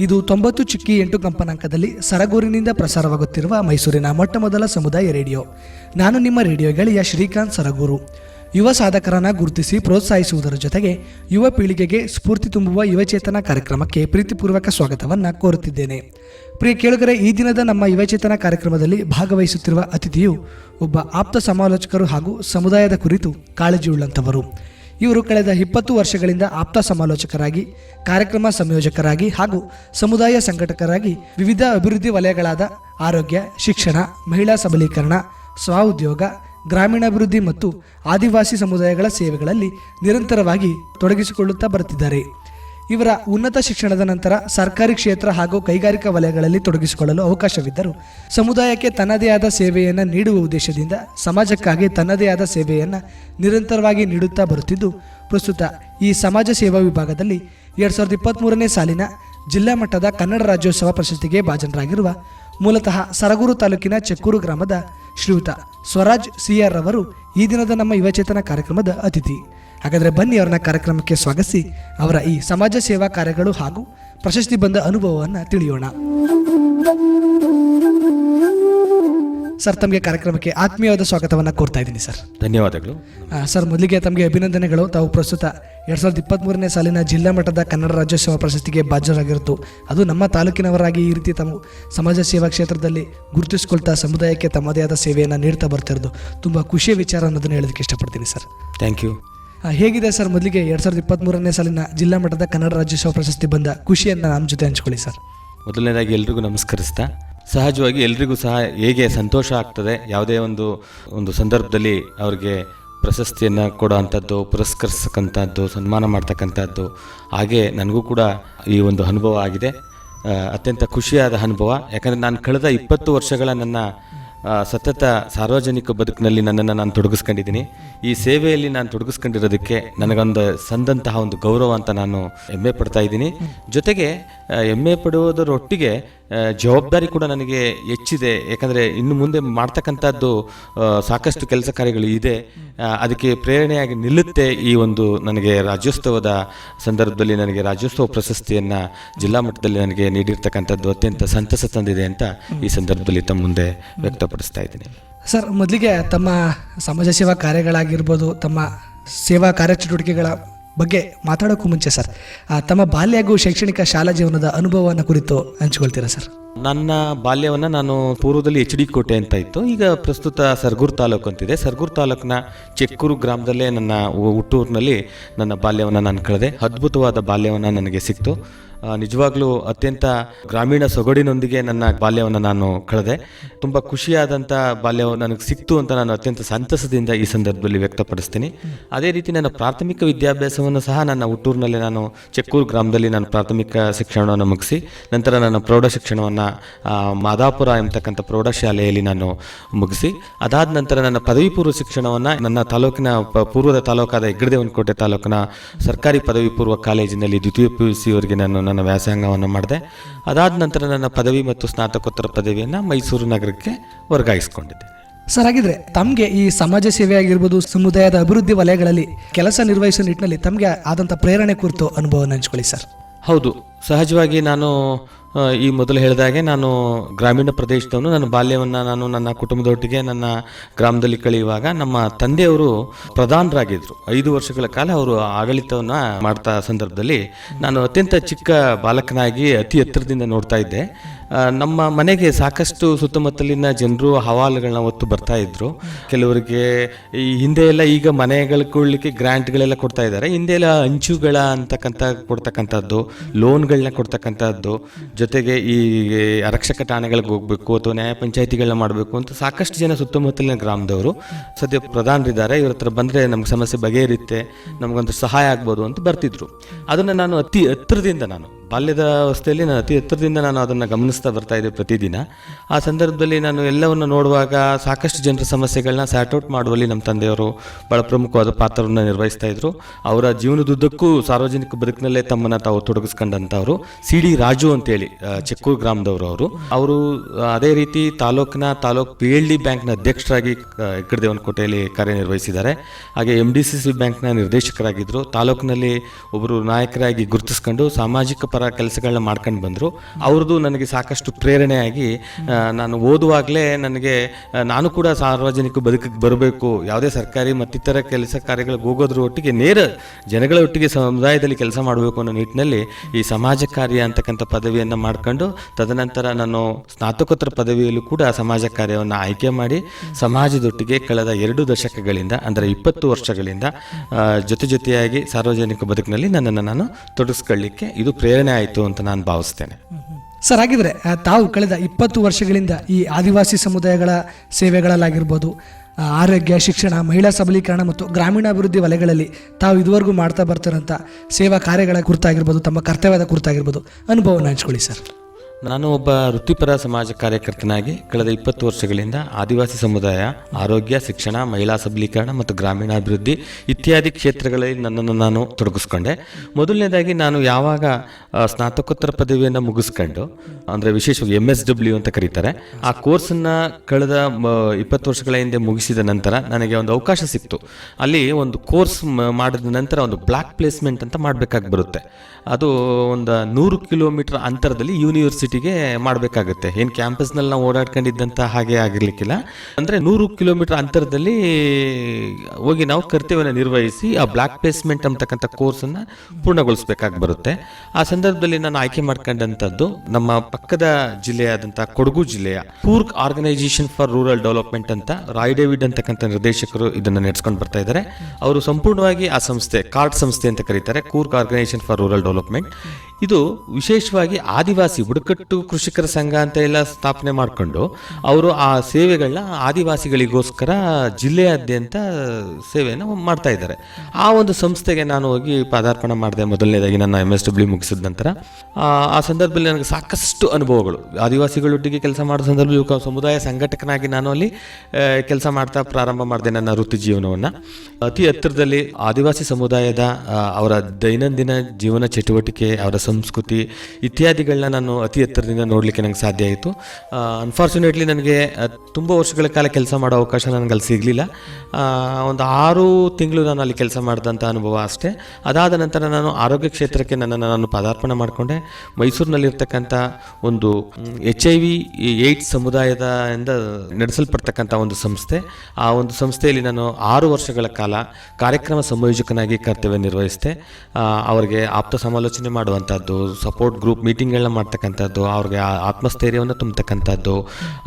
ಇದು ತೊಂಬತ್ತು ಚುಕ್ಕಿ ಎಂಟು ಕಂಪನಾಂಕದಲ್ಲಿ ಸರಗೂರಿನಿಂದ ಪ್ರಸಾರವಾಗುತ್ತಿರುವ ಮೈಸೂರಿನ ಮೊಟ್ಟ ಮೊದಲ ಸಮುದಾಯ ರೇಡಿಯೋ. ನಾನು ನಿಮ್ಮ ರೇಡಿಯೋ ಗೆಳೆಯ ಶ್ರೀಕಾಂತ್ ಸರಗೂರು. ಯುವ ಸಾಧಕರನ್ನು ಗುರುತಿಸಿ ಪ್ರೋತ್ಸಾಹಿಸುವುದರ ಜೊತೆಗೆ ಯುವ ಪೀಳಿಗೆಗೆ ಸ್ಫೂರ್ತಿ ತುಂಬುವ ಯುವಚೇತನ ಕಾರ್ಯಕ್ರಮಕ್ಕೆ ಪ್ರೀತಿಪೂರ್ವಕ ಸ್ವಾಗತವನ್ನು ಕೋರುತ್ತಿದ್ದೇನೆ. ಪ್ರಿಯ ಕೇಳುಗರೆ, ಈ ದಿನದ ನಮ್ಮ ಯುವಚೇತನ ಕಾರ್ಯಕ್ರಮದಲ್ಲಿ ಭಾಗವಹಿಸುತ್ತಿರುವ ಅತಿಥಿಯು ಒಬ್ಬ ಆಪ್ತ ಸಮಾಲೋಚಕರು ಹಾಗೂ ಸಮುದಾಯದ ಕುರಿತು ಕಾಳಜಿಯುಳ್ಳಂಥವರು. ಇವರು ಕಳೆದ ಇಪ್ಪತ್ತು ವರ್ಷಗಳಿಂದ ಆಪ್ತ ಸಮಾಲೋಚಕರಾಗಿ, ಕಾರ್ಯಕ್ರಮ ಸಂಯೋಜಕರಾಗಿ ಹಾಗೂ ಸಮುದಾಯ ಸಂಘಟಕರಾಗಿ ವಿವಿಧ ಅಭಿವೃದ್ಧಿ ವಲಯಗಳಾದ ಆರೋಗ್ಯ, ಶಿಕ್ಷಣ, ಮಹಿಳಾ ಸಬಲೀಕರಣ, ಸ್ವಉದ್ಯೋಗ, ಗ್ರಾಮೀಣಾಭಿವೃದ್ಧಿ ಮತ್ತು ಆದಿವಾಸಿ ಸಮುದಾಯಗಳ ಸೇವೆಗಳಲ್ಲಿ ನಿರಂತರವಾಗಿ ತೊಡಗಿಸಿಕೊಳ್ಳುತ್ತಾ ಬರುತ್ತಿದ್ದಾರೆ. ಇವರ ಉನ್ನತ ಶಿಕ್ಷಣದ ನಂತರ ಸರ್ಕಾರಿ ಕ್ಷೇತ್ರ ಹಾಗೂ ಕೈಗಾರಿಕಾ ವಲಯಗಳಲ್ಲಿ ತೊಡಗಿಸಿಕೊಳ್ಳಲು ಅವಕಾಶವಿದ್ದರು ಸಮುದಾಯಕ್ಕೆ ತನ್ನದೇ ಆದ ಸೇವೆಯನ್ನು ನೀಡುವ ಉದ್ದೇಶದಿಂದ ಸಮಾಜಕ್ಕಾಗಿ ತನ್ನದೇ ಆದ ಸೇವೆಯನ್ನು ನಿರಂತರವಾಗಿ ನೀಡುತ್ತಾ ಬರುತ್ತಿದ್ದು, ಪ್ರಸ್ತುತ ಈ ಸಮಾಜ ಸೇವಾ ವಿಭಾಗದಲ್ಲಿ ಎರಡು ಸಾವಿರದ ಇಪ್ಪತ್ತ್ಮೂರನೇ ಸಾಲಿನ ಜಿಲ್ಲಾ ಮಟ್ಟದ ಕನ್ನಡ ರಾಜ್ಯೋತ್ಸವ ಪ್ರಶಸ್ತಿಗೆ ಭಾಜನರಾಗಿರುವ ಮೂಲತಃ ಸರಗೂರು ತಾಲೂಕಿನ ಚಕ್ಕೂರು ಗ್ರಾಮದ ಶ್ರೀಯುತ ಸ್ವರಾಜ್ ಸಿಆರ್ ಅವರು ಈ ದಿನದ ನಮ್ಮ ಯುವಚೇತನ ಕಾರ್ಯಕ್ರಮದ ಅತಿಥಿ. ಹಾಗಾದರೆ ಬನ್ನಿ ಅವರನ್ನ ಕಾರ್ಯಕ್ರಮಕ್ಕೆ ಸ್ವಾಗತಿಸಿ. ಅವರ ಈ ಸಮಾಜ ಸೇವಾ ಕಾರ್ಯಗಳು ಹಾಗೂ ಪ್ರಶಸ್ತಿ ಬಂದ ಅನುಭವವನ್ನು ತಿಳಿಯೋಣ. ಸರ್ ತಮಗೆ ಕಾರ್ಯಕ್ರಮಕ್ಕೆ ಆತ್ಮೀಯವಾದ ಸ್ವಾಗತವನ್ನು ಕೋರ್ತಾ ಇದ್ದೀನಿ ಸರ್. ಧನ್ಯವಾದಗಳು. ಸರ್ ಮೊದಲಿಗೆ ತಮಗೆ ಅಭಿನಂದನೆಗಳು. ತಾವು ಪ್ರಸ್ತುತ ಎರಡು ಸಾವಿರದ ಇಪ್ಪತ್ತ್ಮೂರನೇ ಸಾಲಿನ ಜಿಲ್ಲಾ ಮಟ್ಟದ ಕನ್ನಡ ರಾಜ್ಯೋತ್ಸವ ಪ್ರಶಸ್ತಿಗೆ ಬಾಧ್ಯರಾಗಿರುತ್ತು ಅದು ನಮ್ಮ ತಾಲೂಕಿನವರಾಗಿ ಈ ರೀತಿ ತಮ್ಮ ಸಮಾಜ ಸೇವಾ ಕ್ಷೇತ್ರದಲ್ಲಿ ಗುರುತಿಸ್ಕೊಳ್ತಾ ಸಮುದಾಯಕ್ಕೆ ತಮ್ಮದೇ ಆದ ಸೇವೆಯನ್ನು ನೀಡ್ತಾ ಬರ್ತಿರೋದು ತುಂಬ ಖುಷಿಯ ವಿಚಾರ ಅನ್ನೋದನ್ನು ಹೇಳೋದಕ್ಕೆ ಇಷ್ಟಪಡ್ತೀನಿ ಸರ್. Thank you. ಹೇಗಿದೆ ಸರ್ ಮೊದಲಿಗೆ ಎರಡು ಸಾವಿರದ ಇಪ್ಪತ್ತ್ಮೂರನೇ ಸಾಲಿನ ಜಿಲ್ಲಾ ಮಟ್ಟದ ಕನ್ನಡ ರಾಜ್ಯೋತ್ಸವ ಪ್ರಶಸ್ತಿ ಬಂದ ಖುಷಿಯನ್ನು ನಮ್ಮ ಜೊತೆ ಹಂಚ್ಕೊಳ್ಳಿ ಸರ್. ಮೊದಲನೇದಾಗಿ ಎಲ್ರಿಗೂ ನಮಸ್ಕರಿಸ್ತಾ. ಸಹಜವಾಗಿ ಎಲ್ರಿಗೂ ಸಹ ಹೇಗೆ ಸಂತೋಷ ಆಗ್ತದೆ ಯಾವುದೇ ಒಂದು ಒಂದು ಸಂದರ್ಭದಲ್ಲಿ ಅವ್ರಿಗೆ ಪ್ರಶಸ್ತಿಯನ್ನು ಕೊಡೋ ಅಂಥದ್ದು ಸನ್ಮಾನ ಮಾಡ್ತಕ್ಕಂಥದ್ದು, ಹಾಗೆ ನನಗೂ ಕೂಡ ಈ ಒಂದು ಅನುಭವ ಆಗಿದೆ. ಅತ್ಯಂತ ಖುಷಿಯಾದ ಅನುಭವ. ಯಾಕಂದರೆ ನಾನು ಕಳೆದ ಇಪ್ಪತ್ತು ವರ್ಷಗಳ ನನ್ನ ಸತತ ಸಾರ್ವಜನಿಕ ಬದುಕಿನಲ್ಲಿ ನನ್ನನ್ನು ನಾನು ತೊಡಗಿಸ್ಕೊಂಡಿದ್ದೀನಿ. ಈ ಸೇವೆಯಲ್ಲಿ ನಾನು ತೊಡಗಿಸ್ಕೊಂಡಿರೋದಕ್ಕೆ ನನಗೊಂದು ಸಂದಂತಹ ಒಂದು ಗೌರವ ಅಂತ ನಾನು ಹೆಮ್ಮೆ ಪಡ್ತಾ ಇದ್ದೀನಿ. ಜೊತೆಗೆ ಹೆಮ್ಮೆ ಪಡುವುದರೊಟ್ಟಿಗೆ ಜವಾಬ್ದಾರಿ ಕೂಡ ನನಗೆ ಹೆಚ್ಚಿದೆ. ಯಾಕಂದರೆ ಇನ್ನು ಮುಂದೆ ಮಾಡ್ತಕ್ಕಂಥದ್ದು ಸಾಕಷ್ಟು ಕೆಲಸ ಕಾರ್ಯಗಳು ಇದೆ. ಅದಕ್ಕೆ ಪ್ರೇರಣೆಯಾಗಿ ನಿಲ್ಲುತ್ತೆ ಈ ಒಂದು ನನಗೆ ರಾಜ್ಯೋತ್ಸವದ ಸಂದರ್ಭದಲ್ಲಿ ನನಗೆ ರಾಜ್ಯೋತ್ಸವ ಪ್ರಶಸ್ತಿಯನ್ನು ಜಿಲ್ಲಾ ಮಟ್ಟದಲ್ಲಿ ನನಗೆ ನೀಡಿರ್ತಕ್ಕಂಥದ್ದು ಅತ್ಯಂತ ಸಂತಸ ತಂದಿದೆ ಅಂತ ಈ ಸಂದರ್ಭದಲ್ಲಿ ತಮ್ಮ ಮುಂದೆ ವ್ಯಕ್ತಪಡಿಸ್ತಾ ಇದ್ದೀನಿ. ಸರ್, ಮೊದಲಿಗೆ ತಮ್ಮ ಸಮಾಜ ಸೇವಾ ಕಾರ್ಯಗಳಾಗಿರ್ಬೋದು, ತಮ್ಮ ಸೇವಾ ಕಾರ್ಯಚಟುವಟಿಕೆಗಳ ಬಗ್ಗೆ ಮಾತಾಡೋಕ್ಕೂ ಮುಂಚೆ ಸರ್ ತಮ್ಮ ಬಾಲ್ಯ ಹಾಗೂ ಶೈಕ್ಷಣಿಕ ಶಾಲಾ ಜೀವನದ ಅನುಭವವನ್ನು ಕುರಿತು ಹಂಚ್ಕೊಳ್ತೀರಾ ಸರ್? ನನ್ನ ಬಾಲ್ಯವನ್ನು ನಾನು ಪೂರ್ವದಲ್ಲಿ ಎಚ್ ಡಿ ಕೋಟೆ ಅಂತ ಇತ್ತು. ಈಗ ಪ್ರಸ್ತುತ ಸರ್ಗೂರ್ ತಾಲೂಕು ಅಂತಿದೆ. ಸರ್ಗೂರ್ ತಾಲೂಕಿನ ಚೆಕ್ಕೂರು ಗ್ರಾಮದಲ್ಲೇ ನನ್ನ ಹುಟ್ಟೂರಿನಲ್ಲಿ ನನ್ನ ಬಾಲ್ಯವನ್ನು ನಾನು ಕಳೆದೆ. ಅದ್ಭುತವಾದ ಬಾಲ್ಯವನ್ನು ನನಗೆ ಸಿಕ್ತು. ನಿಜವಾಗ್ಲೂ ಅತ್ಯಂತ ಗ್ರಾಮೀಣ ಸೊಗಡಿನೊಂದಿಗೆ ನನ್ನ ಬಾಲ್ಯವನ್ನು ನಾನು ಕಳೆದೆ. ತುಂಬ ಖುಷಿಯಾದಂಥ ಬಾಲ್ಯ ನನಗೆ ಸಿಕ್ತು ಅಂತ ನಾನು ಅತ್ಯಂತ ಸಂತಸದಿಂದ ಈ ಸಂದರ್ಭದಲ್ಲಿ ವ್ಯಕ್ತಪಡಿಸ್ತೀನಿ. ಅದೇ ರೀತಿ ನನ್ನ ಪ್ರಾಥಮಿಕ ವಿದ್ಯಾಭ್ಯಾಸವನ್ನು ಸಹ ನನ್ನ ಹುಟ್ಟೂರಿನಲ್ಲಿ ನಾನು ಚೆಕ್ಕೂರು ಗ್ರಾಮದಲ್ಲಿ ನಾನು ಪ್ರಾಥಮಿಕ ಶಿಕ್ಷಣವನ್ನು ಮುಗಿಸಿ, ನಂತರ ನನ್ನ ಪ್ರೌಢ ಶಿಕ್ಷಣವನ್ನು ಮಾದಾಪುರ ಎಂಬತಕ್ಕಂಥ ಪ್ರೌಢಶಾಲೆಯಲ್ಲಿ ನಾನು ಮುಗಿಸಿ ಅದಾದ ನಂತರ ನನ್ನ ಪದವಿ ಪೂರ್ವ ಶಿಕ್ಷಣವನ್ನು ನನ್ನ ತಾಲೂಕಿನ ಪೂರ್ವದ ತಾಲೂಕಾದ ಹೆಗ್ಗಡದೇವನಕೋಟೆ ತಾಲೂಕಿನ ಸರ್ಕಾರಿ ಪದವಿ ಪೂರ್ವ ಕಾಲೇಜಿನಲ್ಲಿ ದ್ವಿತೀಯ ಪಿ ಯು ಸಿವರೆಗೆ ನಾನು ನನ್ನ ವ್ಯಾಸಂಗವನ್ನು ಮಾಡಿದೆ. ಅದಾದ ನಂತರ ನನ್ನ ಪದವಿ ಮತ್ತು ಸ್ನಾತಕೋತ್ತರ ಪದವಿಯನ್ನು ಮೈಸೂರು ನಗರಕ್ಕೆ ವರ್ಗಾಯಿಸಿಕೊಂಡಿದ್ದೆ. ಸರ್ ಹಾಗಿದ್ರೆ ತಮಗೆ ಈ ಸಮಾಜ ಸೇವೆ ಆಗಿರ್ಬೋದು ಸಮುದಾಯದ ಅಭಿವೃದ್ಧಿ ವಲಯಗಳಲ್ಲಿ ಕೆಲಸ ನಿರ್ವಹಿಸುವ ನಿಟ್ಟಿನಲ್ಲಿ ತಮಗೆ ಆದಂಥ ಪ್ರೇರಣೆ ಕುರಿತು ಅನುಭವವನ್ನು ಹಂಚ್ಕೊಳ್ಳಿ ಸರ್. ಹೌದು. ಸಹಜವಾಗಿ ನಾನು ಈ ಮೊದಲು ಹೇಳಿದಾಗೆ ನಾನು ಗ್ರಾಮೀಣ ಪ್ರದೇಶದವನು. ನನ್ನ ಬಾಲ್ಯವನ್ನು ನಾನು ನನ್ನ ಕುಟುಂಬದೊಟ್ಟಿಗೆ ನನ್ನ ಗ್ರಾಮದಲ್ಲಿ ಕಳೆಯುವಾಗ ನಮ್ಮ ತಂದೆಯವರು ಪ್ರಧಾನರಾಗಿದ್ದರು ಐದು ವರ್ಷಗಳ ಕಾಲ ಅವರು ಆಡಳಿತವನ್ನು ಮಾಡ್ತಾ ಸಂದರ್ಭದಲ್ಲಿ ನಾನು ಅತ್ಯಂತ ಚಿಕ್ಕ ಬಾಲಕನಾಗಿ ಅತಿ ಎತ್ತರದಿಂದ ನೋಡ್ತಾ ಇದ್ದೆ. ನಮ್ಮ ಮನೆಗೆ ಸಾಕಷ್ಟು ಸುತ್ತಮುತ್ತಲಿನ ಜನರು ಹವಾಲುಗಳನ್ನ ಹೊತ್ತು ಬರ್ತಾ ಇದ್ರು. ಕೆಲವರಿಗೆ ಈ ಹಿಂದೆ ಎಲ್ಲ ಈಗ ಮನೆಗಳು ಕೊಡ್ಲಿಕ್ಕೆ ಗ್ರ್ಯಾಂಟ್ಗಳೆಲ್ಲ ಕೊಡ್ತಾ ಇದ್ದಾರೆ. ಹಿಂದೆ ಎಲ್ಲ ಅಂಚುಗಳ ಅಂತಕ್ಕಂಥ ಕೊಡ್ತಕ್ಕಂಥದ್ದು ಲೋನ್ಗಳನ್ನ ಕೊಡ್ತಕ್ಕಂಥದ್ದು. ಜೊತೆಗೆ ಈ ಆರಕ್ಷಕ ಠಾಣೆಗಳಿಗೆ ಹೋಗ್ಬೇಕು ಅಥವಾ ನ್ಯಾಯ ಪಂಚಾಯತಿಗಳನ್ನ ಮಾಡಬೇಕು ಅಂತ ಸಾಕಷ್ಟು ಜನ ಸುತ್ತಮುತ್ತಲಿನ ಗ್ರಾಮದವರು ಸದ್ಯ ಪ್ರಧಾನರಿದ್ದಾರೆ. ಇವ್ರ ಹತ್ರ ಬಂದರೆ ನಮ್ಗೆ ಸಮಸ್ಯೆ ಬಗೆಹರಿಯುತ್ತೆ, ನಮಗೊಂದು ಸಹಾಯ ಆಗ್ಬೋದು ಅಂತ ಬರ್ತಿದ್ರು. ಅದನ್ನು ನಾನು ಅತಿ ಹತ್ತಿರದಿಂದ ನಾನು ಬಾಲ್ಯದ ಅವಸ್ಥೆಯಲ್ಲಿ ನಾನು ಅತಿ ಎತ್ತರದಿಂದ ನಾನು ಅದನ್ನು ಗಮನಿಸ್ತಾ ಬರ್ತಾ ಇದ್ದೆ ಪ್ರತಿದಿನ. ಆ ಸಂದರ್ಭದಲ್ಲಿ ನಾನು ಎಲ್ಲವನ್ನು ನೋಡುವಾಗ ಸಾಕಷ್ಟು ಜನರ ಸಮಸ್ಯೆಗಳನ್ನ ಸ್ಯಾಟೌಟ್ ಮಾಡುವಲ್ಲಿ ನಮ್ಮ ತಂದೆಯವರು ಭಾಳ ಪ್ರಮುಖವಾದ ಪಾತ್ರವನ್ನು ನಿರ್ವಹಿಸ್ತಾ ಇದ್ದರು ಅವರ ಜೀವನದುದ್ದಕ್ಕೂ ಸಾರ್ವಜನಿಕ ಬದುಕಿನಲ್ಲೇ ತಮ್ಮನ್ನು ತಾವು ತೊಡಗಿಸ್ಕೊಂಡಂಥವ್ರು. ಸಿ ಡಿ ರಾಜು ಅಂತೇಳಿ ಚಿಕ್ಕೂರು ಗ್ರಾಮದವರು ಅವರು. ಅವರು ಅದೇ ರೀತಿ ತಾಲೂಕಿನ ತಾಲೂಕ್ ಪಿ ಎಲ್ ಡಿ ಬ್ಯಾಂಕ್ನ ಅಧ್ಯಕ್ಷರಾಗಿ ಕೋಟೆಯಲ್ಲಿ ಕಾರ್ಯನಿರ್ವಹಿಸಿದ್ದಾರೆ. ಹಾಗೆ ಎಂ ಡಿ ಸಿ ಸಿ ಬ್ಯಾಂಕ್ನ ನಿರ್ದೇಶಕರಾಗಿದ್ದರು ತಾಲೂಕಿನಲ್ಲಿ ಒಬ್ಬರು ನಾಯಕರಾಗಿ ಗುರುತಿಸ್ಕೊಂಡು ಸಾಮಾಜಿಕ ಪರ ಕೆಲಸಗಳನ್ನ ಮಾಡ್ಕೊಂಡು ಬಂದರು. ಅವ್ರದ್ದು ನನಗೆ ಸಾಕಷ್ಟು ಪ್ರೇರಣೆಯಾಗಿ ನಾನು ಓದುವಾಗಲೇ ನನಗೆ ನಾನು ಕೂಡ ಸಾರ್ವಜನಿಕ ಬದುಕಿಗೆ ಬರಬೇಕು. ಯಾವುದೇ ಸರ್ಕಾರಿ ಮತ್ತಿತರ ಕೆಲಸ ಕಾರ್ಯಗಳಿಗೆ ಹೋಗೋದ್ರ ಒಟ್ಟಿಗೆ ನೇರ ಜನಗಳ ಒಟ್ಟಿಗೆ ಸಮುದಾಯದಲ್ಲಿ ಕೆಲಸ ಮಾಡಬೇಕು ಅನ್ನೋ ನಿಟ್ಟಿನಲ್ಲಿ ಈ ಸಮಾಜ ಕಾರ್ಯ ಅಂತಕ್ಕಂಥ ಪದವಿಯನ್ನು ಮಾಡ್ಕೊಂಡು, ತದನಂತರ ನಾನು ಸ್ನಾತಕೋತ್ತರ ಪದವಿಯಲ್ಲೂ ಕೂಡ ಸಮಾಜ ಕಾರ್ಯವನ್ನು ಆಯ್ಕೆ ಮಾಡಿ, ಸಮಾಜದೊಟ್ಟಿಗೆ ಕಳೆದ ಎರಡು ದಶಕಗಳಿಂದ, ಅಂದರೆ ಇಪ್ಪತ್ತು ವರ್ಷಗಳಿಂದ ಜೊತೆ ಜೊತೆಯಾಗಿ ಸಾರ್ವಜನಿಕ ಬದುಕಿನಲ್ಲಿ ನನ್ನನ್ನು ನಾನು ತೊಡಗಿಸ್ಕೊಳ್ಳಿಕ್ಕೆ ಇದು ಪ್ರೇರಣೆ ಆಯಿತು ಅಂತ ನಾನು ಭಾವಿಸ್ತೇನೆ. ಸರ್, ಹಾಗಿದ್ರೆ ತಾವು ಕಳೆದ ಇಪ್ಪತ್ತು ವರ್ಷಗಳಿಂದ ಈ ಆದಿವಾಸಿ ಸಮುದಾಯಗಳ ಸೇವೆಗಳಲ್ಲಾಗಿರ್ಬೋದು ಆರೋಗ್ಯ, ಶಿಕ್ಷಣ, ಮಹಿಳಾ ಸಬಲೀಕರಣ ಮತ್ತು ಗ್ರಾಮೀಣಾಭಿವೃದ್ಧಿ ವಲಯಗಳಲ್ಲಿ ತಾವು ಇದುವರೆಗೂ ಮಾಡ್ತಾ ಬರ್ತಿರೋಂಥ ಸೇವಾ ಕಾರ್ಯಗಳ ಕುರಿತಾಗಿರ್ಬೋದು ತಮ್ಮ ಕರ್ತವ್ಯದ ಕುರಿತಾಗಿರ್ಬೋದು ಅನುಭವವನ್ನು ಹಂಚ್ಕೊಳ್ಳಿ ಸರ್. ನಾನು ಒಬ್ಬ ವೃತ್ತಿಪರ ಸಮಾಜ ಕಾರ್ಯಕರ್ತನಾಗಿ ಕಳೆದ ಇಪ್ಪತ್ತು ವರ್ಷಗಳಿಂದ ಆದಿವಾಸಿ ಸಮುದಾಯ, ಆರೋಗ್ಯ, ಶಿಕ್ಷಣ, ಮಹಿಳಾ ಸಬಲೀಕರಣ ಮತ್ತು ಗ್ರಾಮೀಣಾಭಿವೃದ್ಧಿ ಇತ್ಯಾದಿ ಕ್ಷೇತ್ರಗಳಲ್ಲಿ ನನ್ನನ್ನು ನಾನು ತೊಡಗಿಸ್ಕೊಂಡೆ. ಮೊದಲನೇದಾಗಿ ನಾನು ಯಾವಾಗ ಸ್ನಾತಕೋತ್ತರ ಪದವಿಯನ್ನು ಮುಗಿಸ್ಕೊಂಡು, ಅಂದರೆ ವಿಶೇಷವಾಗಿ ಎಂ ಎಸ್ ಡಬ್ಲ್ಯೂ ಅಂತ ಕರೀತಾರೆ, ಆ ಕೋರ್ಸನ್ನು ಕಳೆದ ಇಪ್ಪತ್ತು ವರ್ಷಗಳ ಹಿಂದೆ ಮುಗಿಸಿದ ನಂತರ ನನಗೆ ಒಂದು ಅವಕಾಶ ಸಿಕ್ತು. ಅಲ್ಲಿ ಒಂದು ಕೋರ್ಸ್ ಮಾಡಿದ ನಂತರ ಒಂದು ಬ್ಲಾಕ್ ಪ್ಲೇಸ್ಮೆಂಟ್ ಅಂತ ಮಾಡಬೇಕಾಗಿ ಬರುತ್ತೆ. ಅದು ಒಂದು ನೂರು ಕಿಲೋಮೀಟರ್ ಅಂತರದಲ್ಲಿ ಯೂನಿವರ್ಸಿಟಿಗೆ ಮಾಡಬೇಕಾಗುತ್ತೆ. ಏನು ಕ್ಯಾಂಪಸ್ನಲ್ಲಿ ನಾವು ಓಡಾಡ್ಕೊಂಡಿದ್ದಂಥ ಹಾಗೆ ಆಗಿರ್ಲಿಕ್ಕಿಲ್ಲ. ಅಂದರೆ ನೂರು ಕಿಲೋಮೀಟರ್ ಅಂತರದಲ್ಲಿ ಹೋಗಿ ನಾವು ಕರ್ತವ್ಯವನ್ನು ನಿರ್ವಹಿಸಿ ಆ ಬ್ಲಾಕ್ ಪ್ಲೇಸ್ಮೆಂಟ್ ಅಂತಕ್ಕಂಥ ಕೋರ್ಸನ್ನು ಪೂರ್ಣಗೊಳಿಸಬೇಕಾಗಿ ಬರುತ್ತೆ. ಆ ಸಂದರ್ಭದಲ್ಲಿ ನಾನು ಆಯ್ಕೆ ಮಾಡ್ಕೊಂಡಂಥದ್ದು ನಮ್ಮ ಪಕ್ಕದ ಜಿಲ್ಲೆಯಾದಂಥ ಕೊಡಗು ಜಿಲ್ಲೆಯ Coorg organisation for rural development ಅಂತ ರಾಯ್ ಡೇವಿಡ್ ಅಂತಕ್ಕಂಥ ನಿರ್ದೇಶಕರು ಇದನ್ನು ನಡೆಸ್ಕೊಂಡು ಬರ್ತಾ ಇದ್ದಾರೆ ಅವರು ಸಂಪೂರ್ಣವಾಗಿ ಆ ಸಂಸ್ಥೆ, ಕಾರ್ಡ್ ಸಂಸ್ಥೆ ಅಂತ ಕರೀತಾರೆ Coorg organisation for rural development. ಇದು ವಿಶೇಷವಾಗಿ ಆದಿವಾಸಿ ಬುಡಕಟ್ಟು ಕೃಷಿಕರ ಸಂಘ ಅಂತ ಎಲ್ಲ ಸ್ಥಾಪನೆ ಮಾಡಿಕೊಂಡು ಅವರು ಆ ಸೇವೆಗಳನ್ನ ಆದಿವಾಸಿಗಳಿಗೋಸ್ಕರ ಜಿಲ್ಲೆಯಾದ್ಯಂತ ಸೇವೆಯನ್ನು ಮಾಡ್ತಾ ಇದ್ದಾರೆ. ಆ ಒಂದು ಸಂಸ್ಥೆಗೆ ನಾನು ಹೋಗಿ ಪಾದಾರ್ಪಣೆ ಮಾಡಿದೆ ಮೊದಲನೇದಾಗಿ ನನ್ನ ಎಂ ಎಸ್ ಡಬ್ಲ್ಯೂ ಮುಗಿಸಿದ ನಂತರ. ಆ, ಸಂದರ್ಭದಲ್ಲಿ ನನಗೆ ಸಾಕಷ್ಟು ಅನುಭವಗಳು. ಆದಿವಾಸಿಗಳೊಟ್ಟಿಗೆ ಕೆಲಸ ಮಾಡೋ ಸಂದರ್ಭದಲ್ಲಿ ಸಮುದಾಯ ಸಂಘಟಕನಾಗಿ ನಾನು ಅಲ್ಲಿ ಕೆಲಸ ಮಾಡ್ತಾ ಪ್ರಾರಂಭ ಮಾಡಿದೆ ನನ್ನ ವೃತ್ತಿ ಜೀವನವನ್ನು. ಅತಿ ಹತ್ತಿರದಲ್ಲಿ ಆದಿವಾಸಿ ಸಮುದಾಯದ ಅವರ ದೈನಂದಿನ ಜೀವನ ಚಟುವಟಿಕೆ ಅವರ ಸಂಸ್ಕೃತಿ ಇತ್ಯಾದಿಗಳನ್ನ ನಾನು ಅತಿ ಎತ್ತರದಿಂದ ನೋಡಲಿಕ್ಕೆ ನನಗೆ ಸಾಧ್ಯ ಆಯಿತು. ಅನ್ಫಾರ್ಚುನೇಟ್ಲಿ ನನಗೆ ತುಂಬ ವರ್ಷಗಳ ಕಾಲ ಕೆಲಸ ಮಾಡೋ ಅವಕಾಶ ನನಗೆ ಅಲ್ಲಿ ಸಿಗಲಿಲ್ಲ. ಒಂದು ಆರು ತಿಂಗಳು ನಾನು ಅಲ್ಲಿ ಕೆಲಸ ಮಾಡಿದಂಥ ಅನುಭವ ಅಷ್ಟೇ. ಅದಾದ ನಂತರ ನಾನು ಆರೋಗ್ಯ ಕ್ಷೇತ್ರಕ್ಕೆ ನನ್ನನ್ನು ನಾನು ಪದಾರ್ಪಣೆ ಮಾಡಿಕೊಂಡೆ. ಮೈಸೂರಿನಲ್ಲಿರ್ತಕ್ಕಂಥ ಒಂದು ಎಚ್ ಐ ವಿ ಏಡ್ಸ್ ಸಮುದಾಯದ ಇಂದ ನಡೆಸಲ್ಪಡ್ತಕ್ಕಂಥ ಒಂದು ಸಂಸ್ಥೆ. ಆ ಒಂದು ಸಂಸ್ಥೆಯಲ್ಲಿ ನಾನು ಆರು ವರ್ಷಗಳ ಕಾಲ ಕಾರ್ಯಕ್ರಮ ಸಂಯೋಜಕನಾಗಿ ಕರ್ತವ್ಯ ನಿರ್ವಹಿಸಿದೆ. ಅವರಿಗೆ ಆಪ್ತ ಸಮಾಲೋಚನೆ ಮಾಡುವಂಥದ್ದು ಸಪೋರ್ಟ್ ಗ್ರೂಪ್ ಮೀಟಿಂಗ್ಗಳನ್ನ ಮಾಡ್ತಕ್ಕಂಥದ್ದು, ಅವ್ರಿಗೆ ಆತ್ಮಸ್ಥೈರ್ಯವನ್ನು ತುಂಬತಕ್ಕಂಥದ್ದು,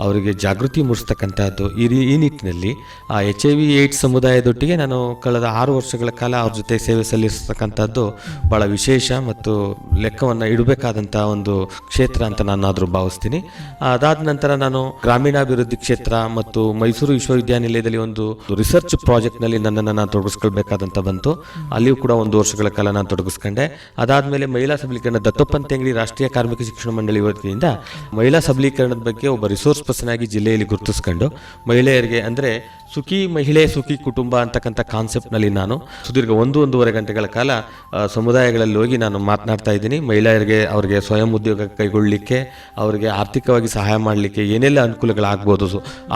ಅವರಿಗೆ ಜಾಗೃತಿ ಮೂಡಿಸ್ತಕ್ಕಂಥದ್ದು, ಈ ರೀ, ಈ ನಿಟ್ಟಿನಲ್ಲಿ, ಆ ಎಚ್ ಐ ವಿ ಏಡ್ಸ್ ಸಮುದಾಯದೊಟ್ಟಿಗೆ ನಾನು ಕಳೆದ ಆರು ವರ್ಷಗಳ ಕಾಲ ಅವ್ರ ಜೊತೆ ಸೇವೆ ಸಲ್ಲಿಸ್ತಕ್ಕಂಥದ್ದು ಭಾಳ ವಿಶೇಷ ಮತ್ತು ಲೆಕ್ಕವನ್ನು ಇಡಬೇಕಾದಂಥ ಒಂದು ಕ್ಷೇತ್ರ ಅಂತ ನಾನಾದರೂ ಭಾವಿಸ್ತೀನಿ. ಅದಾದ ನಂತರ ನಾನು ಗ್ರಾಮೀಣಾಭಿವೃದ್ಧಿ ಕ್ಷೇತ್ರ ಮತ್ತು ಮೈಸೂರು ವಿಶ್ವವಿದ್ಯಾನಿಲಯದಲ್ಲಿ ಒಂದು ರಿಸರ್ಚ್ ಪ್ರಾಜೆಕ್ಟ್ನಲ್ಲಿ ನನ್ನನ್ನು ನಾನು ತೊಡಗಿಸ್ಕೊಳ್ಬೇಕಾದಂಥ ಬಂತು. ಅಲ್ಲಿಯೂ ಕೂಡ ಒಂದು ವರ್ಷಗಳ ಕಾಲ ನಾನು ತೊಡಗಿಸ್ಕೊಂಡೆ. ಅದಾದಮೇಲೆ ಮಹಿಳಾ ದತ್ತೋಪಂತೇಂಗಡಿ ರಾಷ್ಟ್ರೀಯ ಕಾರ್ಮಿಕ ಶಿಕ್ಷಣ ಮಂಡಳಿ ವತಿಯಿಂದ ಮಹಿಳಾ ಸಬಲೀಕರಣದ ಬಗ್ಗೆ ಒಬ್ಬ ರಿಸೋರ್ಸ್ ಪರ್ಸನ್ ಆಗಿ ಜಿಲ್ಲೆಯಲ್ಲಿ ಗುರುತಿಸ್ಕೊಂಡು ಮಹಿಳೆಯರಿಗೆ ಅಂದರೆ ಸುಖಿ ಮಹಿಳೆ, ಸುಖಿ ಕುಟುಂಬ ಅಂತಕ್ಕಂಥ ಕಾನ್ಸೆಪ್ಟ್ನಲ್ಲಿ ನಾನು ಸುದೀರ್ಘ ಒಂದು, ಒಂದೂವರೆ ಗಂಟೆಗಳ ಕಾಲ ಸಮುದಾಯಗಳಲ್ಲಿ ಹೋಗಿ ನಾನು ಮಾತನಾಡ್ತಾ ಇದ್ದೀನಿ. ಮಹಿಳೆಯರಿಗೆ ಅವರಿಗೆ ಸ್ವಯಂ ಉದ್ಯೋಗ ಕೈಗೊಳ್ಳಲಿಕ್ಕೆ, ಅವರಿಗೆ ಆರ್ಥಿಕವಾಗಿ ಸಹಾಯ ಮಾಡಲಿಕ್ಕೆ ಏನೆಲ್ಲ ಅನುಕೂಲಗಳಾಗ್ಬೋದು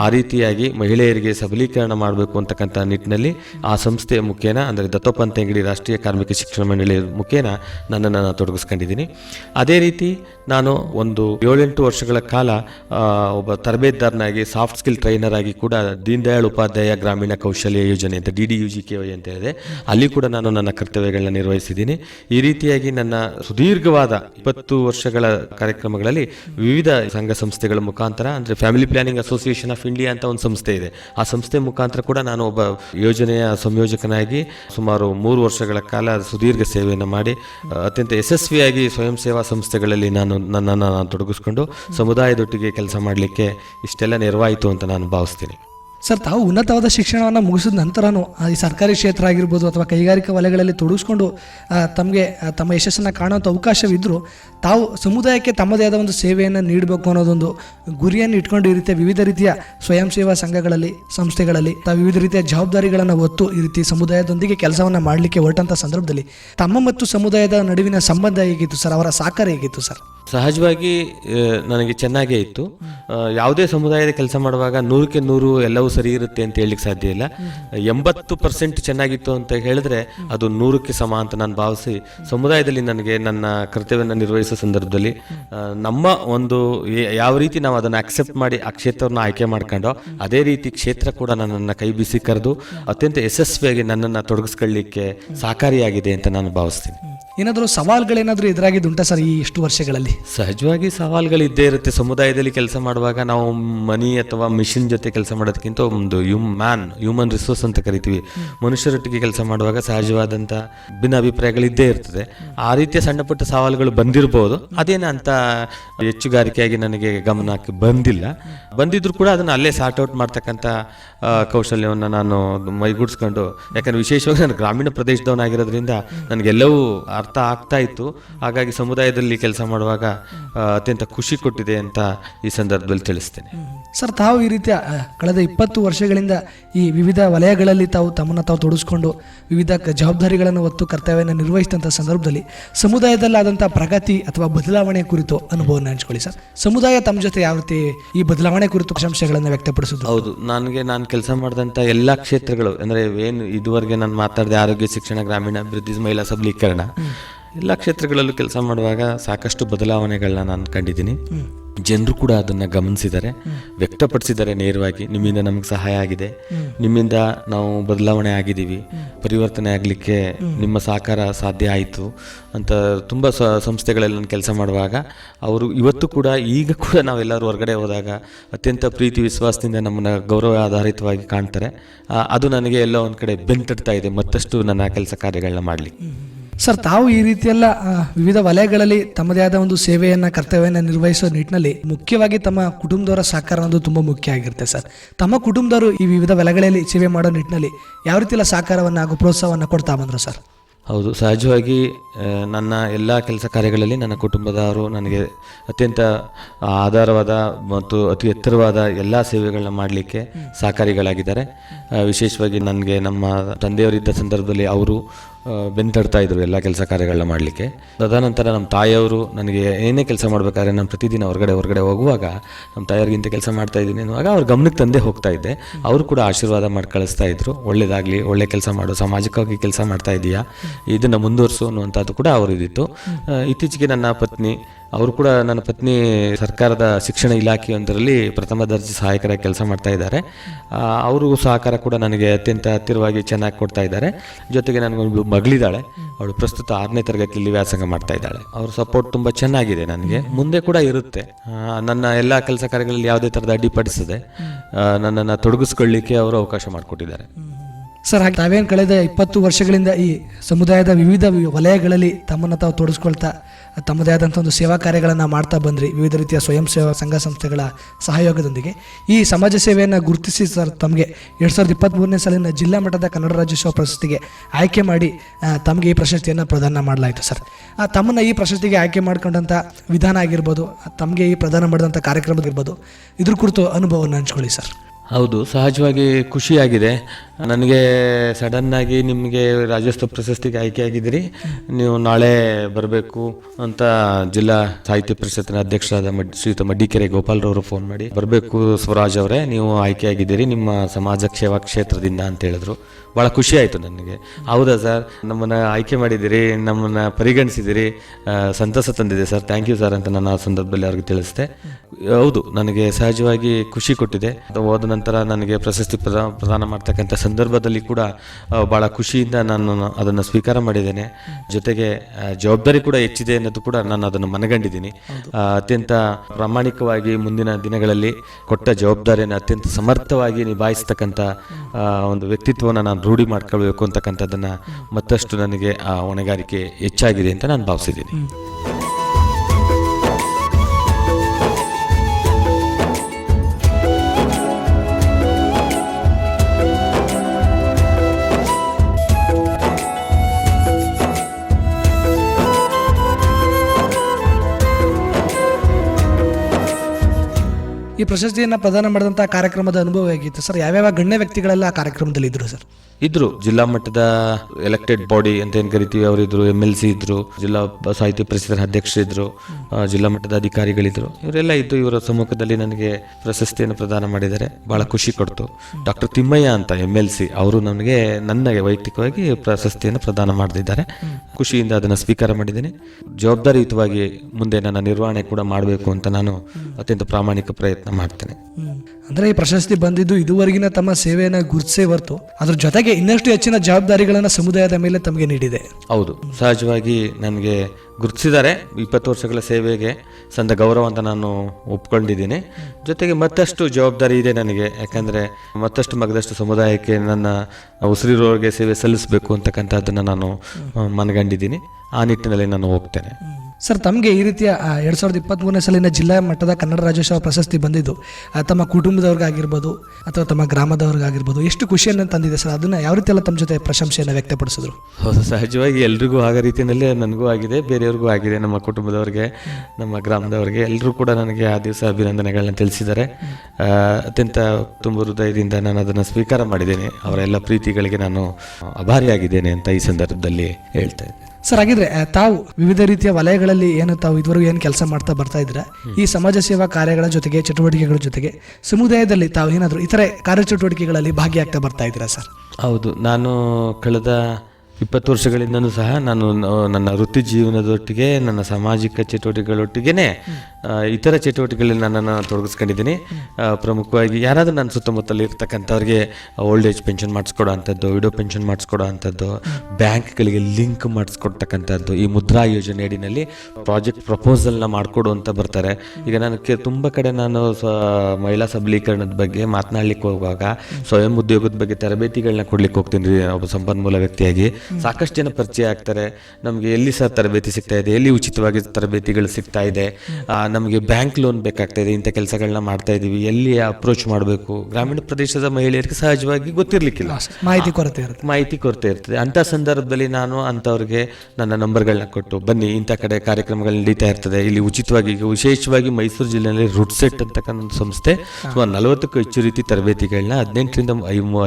ಆ ರೀತಿಯಾಗಿ ಮಹಿಳೆಯರಿಗೆ ಸಬಲೀಕರಣ ಮಾಡಬೇಕು ಅಂತಕ್ಕಂಥ ನಿಟ್ಟಿನಲ್ಲಿ ಆ ಸಂಸ್ಥೆಯ ಮುಖೇನ, ಅಂದರೆ ದತ್ತೋಪಂತಂಗಡಿ ರಾಷ್ಟ್ರೀಯ ಕಾರ್ಮಿಕ ಶಿಕ್ಷಣ ಮಂಡಳಿಯ ಮುಖೇನ ನನ್ನನ್ನು ನಾನು ತೊಡಗಿಸ್ಕೊಂಡಿದ್ದೀನಿ. ಅದೇ ರೀತಿ ನಾನು ಒಂದು ಏಳೆಂಟು ವರ್ಷಗಳ ಕಾಲ ಒಬ್ಬ ತರಬೇತುದಾರನಾಗಿ ಸಾಫ್ಟ್ ಸ್ಕಿಲ್ ಟ್ರೈನರ್ ಆಗಿ ಕೂಡ ದೀನ್ ದಯಾಳ್ ಉಪಾಧ್ಯಾಯ ಗ್ರಾಮೀಣ ಕೌಶಲ್ಯ ಯೋಜನೆ ಅಂತ D D U G K Y ಅಂತ ಹೇಳಿದೆ. ಅಲ್ಲಿ ಕೂಡ ನಾನು ನನ್ನ ಕರ್ತವ್ಯಗಳನ್ನ ನಿರ್ವಹಿಸಿದ್ದೀನಿ. ಈ ರೀತಿಯಾಗಿ ನನ್ನ ಸುದೀರ್ಘವಾದ ಇಪ್ಪತ್ತು ವರ್ಷಗಳ ಕಾರ್ಯಕ್ರಮಗಳಲ್ಲಿ ವಿವಿಧ ಸಂಘ ಸಂಸ್ಥೆಗಳ ಮುಖಾಂತರ, ಅಂದರೆ family planning association of India ಅಂತ ಒಂದು ಸಂಸ್ಥೆ ಇದೆ. ಆ ಸಂಸ್ಥೆ ಮುಖಾಂತರ ಕೂಡ ನಾನು ಒಬ್ಬ ಯೋಜನೆಯ ಸಂಯೋಜಕನಾಗಿ ಸುಮಾರು ಮೂರು ವರ್ಷಗಳ ಕಾಲ ಸುದೀರ್ಘ ಸೇವೆಯನ್ನು ಮಾಡಿ, ಅತ್ಯಂತ ಯಶಸ್ವಿಯಾಗಿ ಸ್ವಯಂ ಸೇವಾ ಸಂಸ್ಥೆಗಳಲ್ಲಿ ನಾನು ನನ್ನನ್ನು ನಾನು ತೊಡಗಿಸ್ಕೊಂಡು ಸಮುದಾಯದೊಟ್ಟಿಗೆ ಕೆಲಸ ಮಾಡಲಿಕ್ಕೆ ಇಷ್ಟೆಲ್ಲ ನೆರವಾಯಿತು ಅಂತ ನಾನು ಭಾವಿಸ್ತೀನಿ. ಸರ್, ತಾವು ಉನ್ನತವಾದ ಶಿಕ್ಷಣವನ್ನು ಮುಗಿಸಿದ ನಂತರನೂ ಈ ಸರ್ಕಾರಿ ಕ್ಷೇತ್ರ ಆಗಿರ್ಬೋದು ಅಥವಾ ಕೈಗಾರಿಕಾ ವಲಯಗಳಲ್ಲಿ ತೊಡಗಿಸ್ಕೊಂಡು ತಮಗೆ ತಮ್ಮ ಯಶಸ್ಸನ್ನು ಕಾಣುವಂಥ ಅವಕಾಶವಿದ್ದರೂ ತಾವು ಸಮುದಾಯಕ್ಕೆ ತಮ್ಮದೇ ಆದ ಒಂದು ಸೇವೆಯನ್ನು ನೀಡಬೇಕು ಅನ್ನೋದೊಂದು ಗುರಿಯನ್ನು ಇಟ್ಕೊಂಡು ಈ ರೀತಿಯ ವಿವಿಧ ರೀತಿಯ ಸ್ವಯಂ ಸೇವಾ ಸಂಘಗಳಲ್ಲಿ, ಸಂಸ್ಥೆಗಳಲ್ಲಿ ತಾವು ವಿವಿಧ ರೀತಿಯ ಜವಾಬ್ದಾರಿಗಳನ್ನು ಹೊತ್ತು ಈ ರೀತಿ ಸಮುದಾಯದೊಂದಿಗೆ ಕೆಲಸವನ್ನು ಮಾಡಲಿಕ್ಕೆ ಹೊರಟಂಥ ಸಂದರ್ಭದಲ್ಲಿ, ತಮ್ಮ ಮತ್ತು ಸಮುದಾಯದ ನಡುವಿನ ಸಂಬಂಧ ಹೇಗಿತ್ತು ಸರ್? ಅವರ ಸಹಕಾರ ಹೇಗಿತ್ತು ಸರ್? ಸಹಜವಾಗಿ ನನಗೆ ಚೆನ್ನಾಗೇ ಇತ್ತು. ಯಾವುದೇ ಸಮುದಾಯದ ಕೆಲಸ ಮಾಡುವಾಗ ನೂರಕ್ಕೆ ನೂರು ಎಲ್ಲವೂ ಸರಿ ಇರುತ್ತೆ ಅಂತ ಹೇಳಲಿಕ್ಕೆ ಸಾಧ್ಯ ಇಲ್ಲ. ಎಂಬತ್ತು ಪರ್ಸೆಂಟ್ ಚೆನ್ನಾಗಿತ್ತು ಅಂತ ಹೇಳಿದ್ರೆ ಅದು ನೂರಕ್ಕೆ ಸಮ ಅಂತ ನಾನು ಭಾವಿಸಿ ಸಮುದಾಯದಲ್ಲಿ ನನಗೆ ನನ್ನ ಕರ್ತವ್ಯವನ್ನು ನಿರ್ವಹಿಸುವ ಸಂದರ್ಭದಲ್ಲಿ ನಮ್ಮ ಒಂದು ಯಾವ ರೀತಿ ನಾವು ಅದನ್ನು ಅಕ್ಸೆಪ್ಟ್ ಮಾಡಿ ಆ ಕ್ಷೇತ್ರವನ್ನು ಆಯ್ಕೆ ಮಾಡ್ಕೊಂಡು, ಅದೇ ರೀತಿ ಕ್ಷೇತ್ರ ಕೂಡ ನನ್ನನ್ನು ಕೈ ಬಿಸಿ ಕರೆದು ಅತ್ಯಂತ ಯಶಸ್ವಿಯಾಗಿ ನನ್ನನ್ನು ತೊಡಗಿಸ್ಕೊಳ್ಳಿಕ್ಕೆ ಸಹಕಾರಿಯಾಗಿದೆ ಅಂತ ನಾನು ಭಾವಿಸ್ತೀನಿ. ಏನಾದರೂ ಸವಾಲುಗಳೇನಾದರೂ ಎದುರಾಗಿದ್ದುಂಟಾ ಸರ್ ಈ ಇಷ್ಟು ವರ್ಷಗಳಲ್ಲಿ? ಸಹಜವಾಗಿ ಸವಾಲುಗಳು ಇದ್ದೇ ಇರುತ್ತೆ. ಸಮುದಾಯದಲ್ಲಿ ಕೆಲಸ ಮಾಡುವಾಗ ನಾವು ಮನಿ ಅಥವಾ ಮಿಷಿನ್ ಜೊತೆ ಕೆಲಸ ಮಾಡೋದಕ್ಕಿಂತ ಒಂದು ಯುಮ್ ಮ್ಯಾನ್ ಹ್ಯೂಮನ್ ರಿಸೋರ್ಸ್ ಅಂತ ಕರಿತೀವಿ. ಮನುಷ್ಯರೊಟ್ಟಿಗೆ ಕೆಲಸ ಮಾಡುವಾಗ ಸಹಜವಾದಂಥ ಭಿನ್ನಾಭಿಪ್ರಾಯಗಳು ಇದ್ದೇ ಇರ್ತದೆ. ಆ ರೀತಿಯ ಸಣ್ಣ ಪುಟ್ಟ ಸವಾಲುಗಳು ಬಂದಿರಬಹುದು ಅದೇನು ಅಂತ ಹೆಚ್ಚುಗಾರಿಕೆಯಾಗಿ ನನಗೆ ಗಮನಕ್ಕೆ ಬಂದಿಲ್ಲ. ಬಂದಿದ್ರು ಕೂಡ ಅದನ್ನು ಅಲ್ಲೇ ಸಾರ್ಟ್ ಔಟ್ ಮಾಡ್ತಕ್ಕಂಥ ಕೌಶಲ್ಯವನ್ನು ನಾನು ಮೈಗೂಡಿಸ್ಕೊಂಡು, ಯಾಕಂದ್ರೆ ವಿಶೇಷವಾಗಿ ನಾನು ಗ್ರಾಮೀಣ ಪ್ರದೇಶದವನಾಗಿರೋದ್ರಿಂದ ನನಗೆಲ್ಲವೂ ಅರ್ಥ ಆಗ್ತಾ ಇತ್ತು. ಹಾಗಾಗಿ ಸಮುದಾಯದಲ್ಲಿ ಕೆಲಸ ಮಾಡುವಾಗ ಅತ್ಯಂತ ಖುಷಿ ಕೊಟ್ಟಿದೆ ಅಂತ ಈ ಸಂದರ್ಭದಲ್ಲಿ ತಿಳಿಸ್ತೇನೆ. ಸರ್ ತಾವು ಈ ರೀತಿಯ ಕಳೆದ ಇಪ್ಪತ್ತು ವರ್ಷಗಳಿಂದ ಈ ವಿವಿಧ ವಲಯಗಳಲ್ಲಿ ತಾವು ತಮ್ಮನ್ನ ತಾವು ತೊಡಗಿಸ್ಕೊಂಡು ವಿವಿಧ ಜವಾಬ್ದಾರಿಗಳನ್ನು ಒತ್ತು ಕರ್ತವ್ಯವನ್ನು ನಿರ್ವಹಿಸಿದಂಥ ಸಂದರ್ಭದಲ್ಲಿ ಸಮುದಾಯದಲ್ಲಾದಂಥ ಪ್ರಗತಿ ಅಥವಾ ಬದಲಾವಣೆ ಕುರಿತು ಅನುಭವವನ್ನು ಹಂಚ್ಕೊಳ್ಳಿ ಸರ್. ಸಮುದಾಯ ತಮ್ಮ ಜೊತೆ ಯಾವ ರೀತಿ ಈ ಬದಲಾವಣೆ ಕುರಿತು ಪ್ರಶಂಸೆಗಳನ್ನು ವ್ಯಕ್ತಪಡಿಸುದು ಹೌದು ನನಗೆ ನಾನು ಕೆಲಸ ಮಾಡಿದಂಥ ಎಲ್ಲ ಕ್ಷೇತ್ರಗಳು ಅಂದರೆ ಏನು ಇದುವರೆಗೆ ನಾನು ಮಾತಾಡಿದೆ ಆರೋಗ್ಯ ಶಿಕ್ಷಣ ಗ್ರಾಮೀಣ ಅಭಿವೃದ್ಧಿ ಮಹಿಳಾ ಸಬಲೀಕರಣ ಎಲ್ಲ ಕ್ಷೇತ್ರಗಳಲ್ಲೂ ಕೆಲಸ ಮಾಡುವಾಗ ಸಾಕಷ್ಟು ಬದಲಾವಣೆಗಳನ್ನ ನಾನು ಕಂಡಿದ್ದೀನಿ. ಜನರು ಕೂಡ ಅದನ್ನು ಗಮನಿಸಿದ್ದಾರೆ. ವ್ಯಕ್ತಪಡಿಸಿದ್ದಾರೆ ನೇರವಾಗಿ. ನಿಮ್ಮಿಂದ ನಮಗೆ ಸಹಾಯ ಆಗಿದೆ. ನಿಮ್ಮಿಂದ ನಾವು ಬದಲಾವಣೆ ಆಗಿದ್ದೀವಿ. ಪರಿವರ್ತನೆ ಆಗಲಿಕ್ಕೆ ನಿಮ್ಮ ಸಹಕಾರ ಸಾಧ್ಯ ಆಯಿತು ಅಂತ ತುಂಬ ಸಂಸ್ಥೆಗಳಲ್ಲಿ ನಾನು ಕೆಲಸ ಮಾಡುವಾಗ ಅವರು ಇವತ್ತು ಕೂಡ, ಈಗ ಕೂಡ ನಾವೆಲ್ಲರೂ ಹೊರಗಡೆ ಹೋದಾಗ ಅತ್ಯಂತ ಪ್ರೀತಿ, ವಿಶ್ವಾಸದಿಂದ ನಮ್ಮನ್ನು ಗೌರವ ಆಧಾರಿತವಾಗಿ ಕಾಣ್ತಾರೆ. ಅದು ನನಗೆ ಎಲ್ಲೋ ಒಂದು ಕಡೆ ಬೆಂತಡ್ತಾ ಇದೆ ಮತ್ತಷ್ಟು ನನ್ನ ಕೆಲಸ ಕಾರ್ಯಗಳನ್ನ ಮಾಡಲಿಕ್ಕೆ. ಸರ್ ತಾವು ಈ ರೀತಿಯೆಲ್ಲ ವಿವಿಧ ವಲಯಗಳಲ್ಲಿ ತಮ್ಮದೇ ಆದ ಒಂದು ಸೇವೆಯನ್ನು ಕರ್ತವ್ಯವನ್ನು ನಿರ್ವಹಿಸೋ ನಿಟ್ಟಿನಲ್ಲಿ ಮುಖ್ಯವಾಗಿ ತಮ್ಮ ಕುಟುಂಬದವರ ಸಹಕಾರ ಅನ್ನೋದು ತುಂಬಾ ಮುಖ್ಯ ಆಗಿರುತ್ತೆ ಸರ್. ತಮ್ಮ ಕುಟುಂಬದವರು ಈ ವಿವಿಧ ವಲಯಗಳಲ್ಲಿ ಸೇವೆ ಮಾಡೋ ನಿಟ್ಟಿನಲ್ಲಿ ಯಾವ ರೀತಿಯಲ್ಲ ಸಹಕಾರವನ್ನು ಹಾಗೂ ಪ್ರೋತ್ಸಾಹವನ್ನು ಕೊಡ್ತಾ ಬಂದರು ಸರ್? ಹೌದು ಸಹಜವಾಗಿ ನನ್ನ ಎಲ್ಲ ಕೆಲಸ ಕಾರ್ಯಗಳಲ್ಲಿ ನನ್ನ ಕುಟುಂಬದವರು ನನಗೆ ಅತ್ಯಂತ ಆಧಾರವಾದ ಮತ್ತು ಅತಿ ಎತ್ತರವಾದ ಎಲ್ಲ ಸೇವೆಗಳನ್ನ ಮಾಡಲಿಕ್ಕೆ ಸಹಕಾರಿಗಳಾಗಿದ್ದಾರೆ. ವಿಶೇಷವಾಗಿ ನನಗೆ ನಮ್ಮ ತಂದೆಯವರಿದ್ದ ಸಂದರ್ಭದಲ್ಲಿ ಅವರು ಆ, ಬೆಂತಡ್ತಾ ಇದ್ರು ಎಲ್ಲ ಕೆಲಸ ಕಾರ್ಯಗಳನ್ನ ಮಾಡಲಿಕ್ಕೆ. ತದನಂತರ ನಮ್ಮ ತಾಯಿಯವರು ನನಗೆ ಏನೇ ಕೆಲಸ ಮಾಡಬೇಕಾದ್ರೆ ನಾನು ಪ್ರತಿದಿನ ಹೊರಗಡೆ ಹೊರಗಡೆ ಹೋಗುವಾಗ ನಮ್ಮ ತಾಯಿಯವ್ರಿಗಿಂತ ಕೆಲಸ ಮಾಡ್ತಾ ಇದ್ದೀನಿ ಅನ್ನುವಾಗ ಅವ್ರ ಗಮನಕ್ಕೆ ತಂದೆ ಹೋಗ್ತಾ ಇದ್ದೆ. ಅವರು ಕೂಡ ಆಶೀರ್ವಾದ ಮಾಡಿ ಕಳಿಸ್ತಾ ಇದ್ರು. ಒಳ್ಳೇದಾಗಲಿ ಒಳ್ಳೆ ಕೆಲಸ ಮಾಡು ಸಾಮಾಜಿಕವಾಗಿ ಕೆಲಸ ಮಾಡ್ತಾ ಇದೀಯಾ ಇದನ್ನು ಮುಂದುವರಿಸು ಅನ್ನುವಂಥದ್ದು ಕೂಡ ಅವರು ಇದ್ದಿತ್ತು ಇತ್ತೀಚೆಗೆ ನನ್ನ ಪತ್ನಿ ಅವರು ಕೂಡ ನನ್ನ ಪತ್ನಿ ಸರ್ಕಾರದ ಶಿಕ್ಷಣ ಇಲಾಖೆಯೊಂದರಲ್ಲಿ ಪ್ರಥಮ ದರ್ಜೆ ಸಹಾಯಕರಾಗಿ ಕೆಲಸ ಮಾಡ್ತಾ ಇದ್ದಾರೆ. ಅವರಿಗೂ ಅವರು ಸಹಕಾರ ಕೂಡ ನನಗೆ ಅತ್ಯಂತ ಹತ್ತಿರವಾಗಿ ಚೆನ್ನಾಗಿ ಕೊಡ್ತಾ ಇದ್ದಾರೆ. ಜೊತೆಗೆ ನನಗೊಂದು ಮಗಳಿದ್ದಾಳೆ. ಅವಳು ಪ್ರಸ್ತುತ ಆರನೇ ತರಗತಿಯಲ್ಲಿ ವ್ಯಾಸಂಗ ಮಾಡ್ತಾ ಇದ್ದಾಳೆ. ಅವ್ರ ಸಪೋರ್ಟ್ ತುಂಬ ಚೆನ್ನಾಗಿದೆ ನನಗೆ. ಮುಂದೆ ಕೂಡ ಇರುತ್ತೆ. ನನ್ನ ಎಲ್ಲ ಕೆಲಸ ಕಾರ್ಯಗಳಲ್ಲಿ ಯಾವುದೇ ಥರದ ಅಡ್ಡಿಪಡಿಸದೆ ನನ್ನನ್ನು ತೊಡಗಿಸ್ಕೊಳ್ಳಿಕ್ಕೆ ಅವರು ಅವಕಾಶ ಮಾಡಿಕೊಟ್ಟಿದ್ದಾರೆ. ಸರ್, ಹಾಗೆ ತಾವೇನು ಕಳೆದ ಇಪ್ಪತ್ತು ವರ್ಷಗಳಿಂದ ಈ ಸಮುದಾಯದ ವಿವಿಧ ವಲಯಗಳಲ್ಲಿ ತಮ್ಮನ್ನು ತಾವು ತೊಡಗಿಸ್ಕೊಳ್ತಾ ತಮ್ಮದೇ ಆದಂಥ ಒಂದು ಸೇವಾ ಕಾರ್ಯಗಳನ್ನು ಮಾಡ್ತಾ ಬಂದ್ರಿ. ವಿವಿಧ ರೀತಿಯ ಸ್ವಯಂ ಸೇವಾ ಸಂಘ ಸಂಸ್ಥೆಗಳ ಸಹಯೋಗದೊಂದಿಗೆ. ಈ ಸಮಾಜ ಸೇವೆಯನ್ನು ಗುರುತಿಸಿ ಸರ್ ತಮಗೆ ಎರಡು ಸಾವಿರದ ಇಪ್ಪತ್ತ್ಮೂರನೇ ಸಾಲಿನ ಜಿಲ್ಲಾ ಮಟ್ಟದ ಕನ್ನಡ ರಾಜ್ಯೋತ್ಸವ ಪ್ರಶಸ್ತಿಗೆ ಆಯ್ಕೆ ಮಾಡಿ ತಮಗೆ ಈ ಪ್ರಶಸ್ತಿಯನ್ನು ಪ್ರದಾನ ಮಾಡಲಾಯಿತು ಸರ್. ತಮ್ಮನ್ನು ಈ ಪ್ರಶಸ್ತಿಗೆ ಆಯ್ಕೆ ಮಾಡ್ಕೊಂಡಂಥ ವಿಧಾನ ಆಗಿರ್ಬೋದು ತಮಗೆ ಈ ಪ್ರದಾನ ಮಾಡಿದಂಥ ಕಾರ್ಯಕ್ರಮ ಇರ್ಬೋದು ಇದ್ರ ಕುರಿತು ಅನುಭವವನ್ನು ಹಂಚ್ಕೊಳ್ಳಿ ಸರ್. ಹೌದು, ಸಹಜವಾಗಿ ಖುಷಿಯಾಗಿದೆ. ನನಗೆ ಸಡನ್ನಾಗಿ ನಿಮಗೆ ರಾಜ್ಯೋತ್ಸವ ಪ್ರಶಸ್ತಿಗೆ ಆಯ್ಕೆಯಾಗಿದ್ದೀರಿ. ನೀವು ನಾಳೆ ಬರಬೇಕು ಅಂತ ಜಿಲ್ಲಾ ಸಾಹಿತ್ಯ ಪರಿಷತ್ತಿನ ಅಧ್ಯಕ್ಷರಾದ ಮಡ್, ಶ್ರೀಯುತ ಮಡ್ಡಿಕೆರೆ ಗೋಪಾಲ್ರವರು ಫೋನ್ ಮಾಡಿ, ಬರಬೇಕು ಸ್ವರಾಜ್ ಅವರೇ, ನೀವು ಆಯ್ಕೆಯಾಗಿದ್ದೀರಿ ನಿಮ್ಮ ಸಮಾಜ ಸೇವಾ ಕ್ಷೇತ್ರದಿಂದ ಅಂತ ಹೇಳಿದ್ರು. ಭಾಳ ಖುಷಿ ಆಯಿತು ನನಗೆ. ಹೌದಾ ಸರ್ ನಮ್ಮನ್ನು ಆಯ್ಕೆ ಮಾಡಿದ್ದೀರಿ, ನಮ್ಮನ್ನು ಪರಿಗಣಿಸಿದ್ದೀರಿ ಸಂತಸ ತಂದಿದೆ ಸರ್ ಥ್ಯಾಂಕ್ ಯು ಸರ್ ಅಂತ ನಾನು ಆ ಸಂದರ್ಭದಲ್ಲಿ ಅವ್ರಿಗೆ ತಿಳಿಸಿದೆ. ಹೌದು, ನನಗೆ ಸಹಜವಾಗಿ ಖುಷಿ ಕೊಟ್ಟಿದೆ. ಅದು ತದನಂತರ ನನಗೆ ಪ್ರಶಸ್ತಿ ಪ್ರದಾನ ಪ್ರದಾನ ಮಾಡ್ತಕ್ಕಂಥ ಸಂದರ್ಭದಲ್ಲಿ ಕೂಡ ಭಾಳ ಖುಷಿಯಿಂದ ನಾನು ಅದನ್ನು ಸ್ವೀಕಾರ ಮಾಡಿದ್ದೇನೆ. ಜೊತೆಗೆ ಜವಾಬ್ದಾರಿ ಕೂಡ ಹೆಚ್ಚಿದೆ ಅನ್ನೋದು ಕೂಡ ನಾನು ಅದನ್ನು ಮನಗಂಡಿದ್ದೀನಿ. ಅತ್ಯಂತ ಪ್ರಾಮಾಣಿಕವಾಗಿ ಮುಂದಿನ ದಿನಗಳಲ್ಲಿ ಕೊಟ್ಟ ಜವಾಬ್ದಾರಿಯನ್ನು ಅತ್ಯಂತ ಸಮರ್ಥವಾಗಿ ನಿಭಾಯಿಸ್ತಕ್ಕಂಥ ಒಂದು ವ್ಯಕ್ತಿತ್ವವನ್ನು ನಾನು ರೂಢಿ ಮಾಡ್ಕೊಳ್ಬೇಕು ಅಂತಕ್ಕಂಥದ್ದನ್ನು ಮತ್ತಷ್ಟು ನನಗೆ ಆ ಹೊಣೆಗಾರಿಕೆ ಹೆಚ್ಚಾಗಿದೆ ಅಂತ ನಾನು ಭಾವಿಸಿದ್ದೀನಿ. ಈ ಪ್ರಶಸ್ತಿಯನ್ನು ಪ್ರದಾನ ಮಾಡಿದಂಥ ಕಾರ್ಯಕ್ರಮದ ಅನುಭವ ಹೇಗಿತ್ತು? ಸರ್, ಯಾವ್ಯಾವ ಗಣ್ಯ ವ್ಯಕ್ತಿಗಳೆಲ್ಲ ಆ ಕಾರ್ಯಕ್ರಮದಲ್ಲಿ ಇದ್ದರು ಸರ್? ಇದ್ರು. ಜಿಲ್ಲಾ ಮಟ್ಟದ ಎಲೆಕ್ಟೆಡ್ ಬಾಡಿ ಅಂತ ಏನ್ ಕರಿತೀವಿ ಅವರಿದ್ರು ಎಂ ಎಲ್ ಸಿ ಇದ್ರು, ಜಿಲ್ಲಾ ಸಾಹಿತ್ಯ ಪರಿಷತ್ತರ ಅಧ್ಯಕ್ಷರಿದ್ರು ಜಿಲ್ಲಾ ಮಟ್ಟದ ಅಧಿಕಾರಿಗಳಿದ್ರು. ಇವರೆಲ್ಲ ಇದ್ದು ಇವರ ಸಮ್ಮುಖದಲ್ಲಿ ನನಗೆ ಪ್ರಶಸ್ತಿಯನ್ನು ಪ್ರದಾನ ಮಾಡಿದ್ದಾರೆ. ಬಹಳ ಖುಷಿ ಕೊಡ್ತು. ಡಾಕ್ಟರ್ ತಿಮ್ಮಯ್ಯ ಅಂತ ಎಂ ಎಲ್ ಸಿ ಅವರು ನನಗೆ ನನಗೆ ವೈಯಕ್ತಿಕವಾಗಿ ಪ್ರಶಸ್ತಿಯನ್ನು ಪ್ರದಾನ ಮಾಡಿದ್ದಾರೆ ಖುಷಿಯಿಂದ ಅದನ್ನು ಸ್ವೀಕಾರ ಮಾಡಿದ್ದೀನಿ. ಜವಾಬ್ದಾರಿಯುತವಾಗಿ ಮುಂದೆ ನನ್ನ ನಿರ್ವಹಣೆ ಕೂಡ ಮಾಡಬೇಕು ಅಂತ ನಾನು ಅತ್ಯಂತ ಪ್ರಾಮಾಣಿಕ ಪ್ರಯತ್ನ ಮಾಡ್ತೇನೆ. ಅಂದ್ರೆ ಈ ಪ್ರಶಸ್ತಿ ಬಂದಿದ್ದು ಇದುವರೆಗಿನ ತಮ್ಮ ಸೇವೆಯನ್ನು ಗುರುತಿಸೇ ಹೊರತು ಅದ್ರ ಜೊತೆಗೆ ಇನ್ನಷ್ಟು ಹೆಚ್ಚಿನ ಜವಾಬ್ದಾರಿಗಳನ್ನು ಸಮುದಾಯದ ಮೇಲೆ ತಮಗೆ ನೀಡಿದೆ. ಹೌದು. ಸಹಜವಾಗಿ ನನಗೆ ಗುರುತಿಸಿದ್ದಾರೆ ಇಪ್ಪತ್ತು ವರ್ಷಗಳ ಸೇವೆಗೆ ಸಂದ ಗೌರವ ಅಂತ ನಾನು ಒಪ್ಕೊಂಡಿದ್ದೀನಿ. ಜೊತೆಗೆ ಮತ್ತಷ್ಟು ಜವಾಬ್ದಾರಿ ಇದೆ ನನಗೆ. ಯಾಕಂದರೆ ಮತ್ತಷ್ಟು ಮಗದಷ್ಟು ಸಮುದಾಯಕ್ಕೆ ನನ್ನ ಉಸಿರಿರೋರಿಗೆ ಸೇವೆ ಸಲ್ಲಿಸಬೇಕು ಅಂತಕ್ಕಂಥದ್ದನ್ನು ನಾನು ಮನಗಂಡಿದ್ದೀನಿ. ಆ ನಿಟ್ಟಿನಲ್ಲಿ ನಾನು ಹೋಗ್ತೇನೆ. ಸರ್, ತಮಗೆ ಈ ರೀತಿಯ ಎರಡು ಸಾವಿರದ ಇಪ್ಪತ್ತ್ಮೂರನೇ ಸಾಲಿನ ಜಿಲ್ಲಾ ಮಟ್ಟದ ಕನ್ನಡ ರಾಜ್ಯೋತ್ಸವ ಪ್ರಶಸ್ತಿ ಬಂದಿದ್ದು ತಮ್ಮ ಕುಟುಂಬದವ್ರಿಗಾಗಿರ್ಬೋದು ಅಥವಾ ತಮ್ಮ ಗ್ರಾಮದವ್ರಿಗಾಗಿರ್ಬೋದು, ಎಷ್ಟು ಖುಷಿಯನ್ನು ತಂದಿದೆ ಸರ್? ಅದನ್ನು ಯಾವ ರೀತಿ ಎಲ್ಲ ತಮ್ಮ ಜೊತೆ ಪ್ರಶಂಸೆಯನ್ನು ವ್ಯಕ್ತಪಡಿಸಿದ್ರು? ಹೌದು ಸಹಜವಾಗಿ ಎಲ್ರಿಗೂ ಆಗ ರೀತಿಯಲ್ಲೇ ನನಗೂ ಆಗಿದೆ, ಬೇರೆಯವ್ರಿಗೂ ಆಗಿದೆ, ನಮ್ಮ ಕುಟುಂಬದವ್ರಿಗೆ, ನಮ್ಮ ಗ್ರಾಮದವ್ರಿಗೆ. ಎಲ್ಲರೂ ಕೂಡ ನನಗೆ ಆ ದಿವಸ ಅಭಿನಂದನೆಗಳನ್ನ ತಿಳಿಸಿದ್ದಾರೆ. ಅತ್ಯಂತ ತುಂಬ ಹೃದಯದಿಂದ ನಾನು ಅದನ್ನು ಸ್ವೀಕಾರ ಮಾಡಿದ್ದೇನೆ. ಅವರ ಎಲ್ಲ ಪ್ರೀತಿಗಳಿಗೆ ನಾನು ಅಭಾರಿಯಾಗಿದ್ದೇನೆ ಅಂತ ಈ ಸಂದರ್ಭದಲ್ಲಿ ಹೇಳ್ತಾ ಇದ್ದೇನೆ. ಸರ್ ಹಾಗಿದ್ರೆ ತಾವು ವಿವಿಧ ರೀತಿಯ ವಲಯಗಳಲ್ಲಿ ಏನು ತಾವು ಇದುವರೆಗೂ ಏನು ಕೆಲಸ ಮಾಡ್ತಾ ಬರ್ತಾ ಇದ್ರೆ ಈ ಸಮಾಜ ಸೇವಾ ಕಾರ್ಯಗಳ ಜೊತೆಗೆ ಚಟುವಟಿಕೆಗಳ ಜೊತೆಗೆ ಸಮುದಾಯದಲ್ಲಿ ತಾವು ಏನಾದರೂ ಇತರೆ ಕಾರ್ಯಚಟುವಟಿಕೆಗಳಲ್ಲಿ ಭಾಗಿಯಾಗ್ತಾ ಬರ್ತಾ ಇದ್ದೀರಾ ಸರ್? ಹೌದು ನಾನು ಕಳೆದ ಇಪ್ಪತ್ತು ವರ್ಷಗಳಿಂದನೂ ಸಹ ನಾನು ನನ್ನ ವೃತ್ತಿ ಜೀವನದೊಟ್ಟಿಗೆ ನನ್ನ ಸಾಮಾಜಿಕ ಚಟುವಟಿಕೆಗಳೊಟ್ಟಿಗೆ ಇತರ ಚಟುವಟಿಕೆಗಳಲ್ಲಿ ನನ್ನನ್ನು ತೊಡಗಿಸ್ಕೊಂಡಿದ್ದೀನಿ. ಪ್ರಮುಖವಾಗಿ ಯಾರಾದರೂ ನನ್ನ ಸುತ್ತಮುತ್ತಲು ಇರ್ತಕ್ಕಂಥವ್ರಿಗೆ ಓಲ್ಡ್ ಏಜ್ ಪೆನ್ಷನ್ ಮಾಡಿಸ್ಕೊಡೋ ಅಂಥದ್ದು ವಿಡೋ ಪೆನ್ಷನ್ ಮಾಡಿಸ್ಕೊಡೋ ಅಂಥದ್ದು ಬ್ಯಾಂಕ್ಗಳಿಗೆ ಲಿಂಕ್ ಮಾಡಿಸ್ಕೊಡ್ತಕ್ಕಂಥದ್ದು ಈ ಮುದ್ರಾ ಯೋಜನೆ ಅಡಿನಲ್ಲಿ ಪ್ರಾಜೆಕ್ಟ್ ಪ್ರಪೋಸಲ್ನ ಮಾಡಿಕೊಡು ಅಂತ ಬರ್ತಾರೆ. ಈಗ ನಾನು ಕೆ ತುಂಬ ಕಡೆ ನಾನು ಸ ಮಹಿಳಾ ಸಬಲೀಕರಣದ ಬಗ್ಗೆ ಮಾತನಾಡ್ಲಿಕ್ಕೆ ಹೋಗುವಾಗ ಸ್ವಯಂ ಉದ್ಯೋಗದ ಬಗ್ಗೆ ತರಬೇತಿಗಳನ್ನ ಕೊಡ್ಲಿಕ್ಕೆ ಹೋಗ್ತೀನಿ ಒಬ್ಬ ಸಂಪನ್ಮೂಲ ವ್ಯಕ್ತಿಯಾಗಿ. ಸಾಕಷ್ಟು ಜನ ಪರಿಚಯ ಆಗ್ತಾರೆ. ನಮಗೆ ಎಲ್ಲಿ ಸಹ ತರಬೇತಿ ಸಿಗ್ತಾ ಇದೆ ಎಲ್ಲಿ ಉಚಿತವಾಗಿ ತರಬೇತಿಗಳು ಸಿಗ್ತಾ ಇದೆ ನಮಗೆ ಬ್ಯಾಂಕ್ ಲೋನ್ ಬೇಕಾಗ್ತಾ ಇದೆ ಇಂಥ ಕೆಲಸಗಳನ್ನ ಮಾಡ್ತಾ ಇದ್ದೀವಿ ಎಲ್ಲಿ ಅಪ್ರೋಚ್ ಮಾಡಬೇಕು? ಗ್ರಾಮೀಣ ಪ್ರದೇಶದ ಮಹಿಳೆಯರಿಗೆ ಸಹಜವಾಗಿ ಗೊತ್ತಿರಲಿಕ್ಕಿಲ್ಲ. ಮಾಹಿತಿ ಕೊರತೆ ಇರುತ್ತೆ. ಮಾಹಿತಿ ಕೊರತೆ ಇರ್ತದೆ. ಅಂಥ ಸಂದರ್ಭದಲ್ಲಿ ನಾನು ಅಂಥವ್ರಿಗೆ ನನ್ನ ನಂಬರ್ಗಳನ್ನ ಕೊಟ್ಟು ಬನ್ನಿ ಇಂಥ ಕಡೆ ಕಾರ್ಯಕ್ರಮಗಳು ನಡೀತಾ ಇರ್ತದೆ ಇಲ್ಲಿ ಉಚಿತವಾಗಿ ಈಗ ವಿಶೇಷವಾಗಿ ಮೈಸೂರು ಜಿಲ್ಲೆಯಲ್ಲಿ ರುಡ್ಸೆಟ್ ಅಂತಕ್ಕಂಥ ಒಂದು ಸಂಸ್ಥೆ ಸುಮಾರು ನಲವತ್ತಕ್ಕೂ ಹೆಚ್ಚು ರೀತಿ ತರಬೇತಿಗಳನ್ನ ಹದಿನೆಂಟರಿಂದ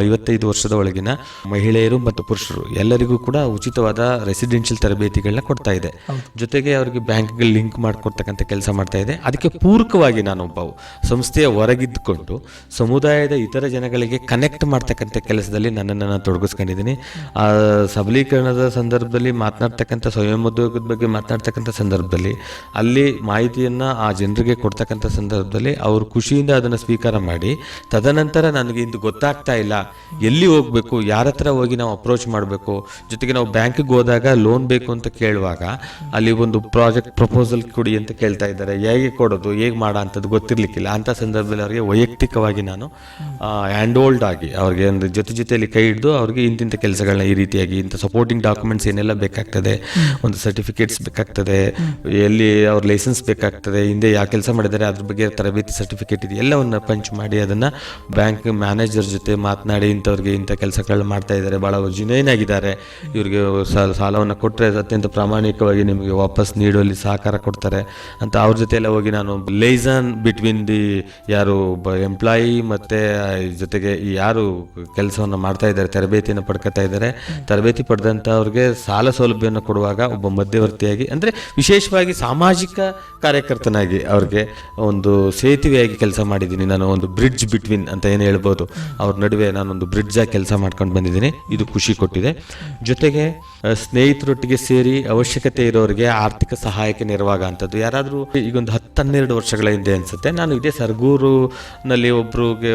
ಐವತ್ತೈದು ವರ್ಷದ ಒಳಗಿನ ಮಹಿಳೆಯರು ಮತ್ತು ಪುರುಷರು ಎಲ್ಲರಿಗೂ ಕೂಡ ಉಚಿತವಾದ ರೆಸಿಡೆನ್ಷಿಯಲ್ ತರಬೇತಿಗಳನ್ನ ಕೊಡ್ತಾ ಇದೆ. ಜೊತೆಗೆ ಅವರಿಗೆ ಬ್ಯಾಂಕ್ಗೆ ಲಿಂಕ್ ಮಾಡಿಕೊಡ್ತಕ್ಕಂಥ ಕೆಲಸ ಮಾಡ್ತಾ ಇದೆ. ಅದಕ್ಕೆ ಪೂರಕವಾಗಿ ನಾನೊಬ್ಬ ಸಂಸ್ಥೆಯ ಹೊರಗಿದ್ದುಕೊಂಡು ಸಮುದಾಯದ ಇತರ ಜನಗಳಿಗೆ ಕನೆಕ್ಟ್ ಮಾಡ್ತಕ್ಕಂಥ ಕೆಲಸದಲ್ಲಿ ನನ್ನನ್ನು ನಾನು ತೊಡಗಿಸ್ಕೊಂಡಿದ್ದೀನಿ. ಆ ಸಬಲೀಕರಣದ ಸಂದರ್ಭದಲ್ಲಿ ಮಾತನಾಡ್ತಕ್ಕಂಥ ಸ್ವಯಂ ಉದ್ಯೋಗದ ಬಗ್ಗೆ ಮಾತನಾಡ್ತಕ್ಕಂಥ ಸಂದರ್ಭದಲ್ಲಿ ಅಲ್ಲಿ ಮಾಹಿತಿಯನ್ನು ಆ ಜನರಿಗೆ ಕೊಡ್ತಕ್ಕಂಥ ಸಂದರ್ಭದಲ್ಲಿ ಅವರು ಖುಷಿಯಿಂದ ಅದನ್ನು ಸ್ವೀಕಾರ ಮಾಡಿ ತದನಂತರ ನನಗೆ ಇಂದು ಗೊತ್ತಾಗ್ತಾ ಇಲ್ಲ. ಎಲ್ಲಿ ಹೋಗಬೇಕು? ಯಾರ ಹತ್ರ ಹೋಗಿ ನಾವು ಅಪ್ರೋಚ್ ಮಾಡಬೇಕು? ಜೊತೆಗೆ ನಾವು ಬ್ಯಾಂಕಿಗೆ ಹೋದಾಗ ಲೋನ್ ಬೇಕು ಅಂತ ಕೇಳುವಾಗ ಅಲ್ಲಿ ಒಂದು ಪ್ರಾಜೆಕ್ಟ್ ಪ್ರಪೋಸಲ್ ಕೊಡಿ ಅಂತ ಕೇಳ್ತಾ ಇದ್ದಾರೆ. ಹೇಗೆ ಕೊಡೋದು, ಹೇಗೆ ಮಾಡೋ ಅಂಥದ್ದು ಗೊತ್ತಿರಲಿಕ್ಕಿಲ್ಲ. ಅಂಥ ಸಂದರ್ಭದಲ್ಲಿ ಅವರಿಗೆ ವೈಯಕ್ತಿಕವಾಗಿ ನಾನು ಹ್ಯಾಂಡ್ ಓಲ್ಡ್ ಆಗಿ ಅವ್ರಿಗೆ ಒಂದು ಜೊತೆ ಜೊತೆಯಲ್ಲಿ ಕೈ ಹಿಡಿದು ಅವ್ರಿಗೆ ಇಂತಿಂಥ ಕೆಲಸಗಳನ್ನ ಈ ರೀತಿಯಾಗಿ ಇಂಥ ಸಪೋರ್ಟಿಂಗ್ ಡಾಕ್ಯುಮೆಂಟ್ಸ್ ಏನೆಲ್ಲ ಬೇಕಾಗ್ತದೆ, ಒಂದು ಸರ್ಟಿಫಿಕೇಟ್ಸ್ ಬೇಕಾಗ್ತದೆ, ಎಲ್ಲಿ ಅವ್ರ ಲೈಸೆನ್ಸ್ ಬೇಕಾಗ್ತದೆ, ಹಿಂದೆ ಯಾವ ಕೆಲಸ ಮಾಡಿದ್ದಾರೆ, ಅದ್ರ ಬಗ್ಗೆ ತರಬೇತಿ ಸರ್ಟಿಫಿಕೇಟ್ ಇದೆ, ಎಲ್ಲವನ್ನು ಪಂಚ್ ಮಾಡಿ ಅದನ್ನು ಬ್ಯಾಂಕ್ ಮ್ಯಾನೇಜರ್ ಜೊತೆ ಮಾತನಾಡಿ ಇಂಥವ್ರಿಗೆ ಇಂಥ ಕೆಲಸಗಳು ಮಾಡ್ತಾ ಇದ್ದಾರೆ. ಭಾಳ ಜಿನೈನ್ ಆಗಿದ್ದಾರೆ ಇವ್ರಿಗೆ ಸಾಲ, ಸಾಲವನ್ನು ಕೊಟ್ಟರೆ ಅತ್ಯಂತ ಪ್ರಾಮಾಣಿಕವಾಗಿ ನಿಮಗೆ ವಾಪಸ್ ನೀಡುವಲ್ಲಿ ಸಹಕಾರ ಕೊಡ್ತಾರೆ. ಅಂತ ಅವ್ರ ಜೊತೆಯೆಲ್ಲ ಹೋಗಿ ನಾನು ಲೇಸನ್ ಬಿಟ್ವೀನ್ ದಿ ಯಾರು ಎಂಪ್ಲಾಯಿ ಮತ್ತು ಜೊತೆಗೆ ಯಾರು ಕೆಲಸವನ್ನು ಮಾಡ್ತಾ ಇದ್ದಾರೆ, ತರಬೇತಿಯನ್ನು ಪಡ್ಕೊತಾ ಇದ್ದಾರೆ. ತರಬೇತಿ ಪಡೆದಂಥವ್ರಿಗೆ ಸಾಲ ಸೌಲಭ್ಯವನ್ನು ಕೊಡುವಾಗ ಒಬ್ಬ ಮಧ್ಯವರ್ತಿಯಾಗಿ, ಅಂದರೆ ವಿಶೇಷವಾಗಿ ಸಾಮಾಜಿಕ ಕಾರ್ಯಕರ್ತನಾಗಿ ಅವ್ರಿಗೆ ಒಂದು ಸೇತುವೆಯಾಗಿ ಕೆಲಸ ಮಾಡಿದ್ದೀನಿ. ನಾನು ಒಂದು ಬ್ರಿಡ್ಜ್ ಬಿಟ್ವೀನ್ ಅಂತ ಏನು ಹೇಳ್ಬೋದು. ಅವ್ರ ನಡುವೆ ನಾನೊಂದು ಬ್ರಿಡ್ಜಾಗಿ ಕೆಲಸ ಮಾಡ್ಕೊಂಡು ಬಂದಿದ್ದೀನಿ. ಇದು ಖುಷಿ ಕೊಟ್ಟಿದೆ. ಜೊತೆಗೆ ಆ, ಸ್ನೇಹಿತರೊಟ್ಟಿಗೆ ಸೇರಿ ಅವಶ್ಯಕತೆ ಇರೋರಿಗೆ ಆರ್ಥಿಕ ಸಹಾಯಕ್ಕೆ ನೆರವಾಗ ಅಂಥದ್ದು ಯಾರಾದರೂ ಈಗೊಂದು ಹತ್ತು ಹನ್ನೆರಡು ವರ್ಷಗಳ ಹಿಂದೆ ಅನಿಸುತ್ತೆ. ನಾನು ಇದೇ ಸರ್ಗೂರುನಲ್ಲಿ ಒಬ್ಬರಿಗೆ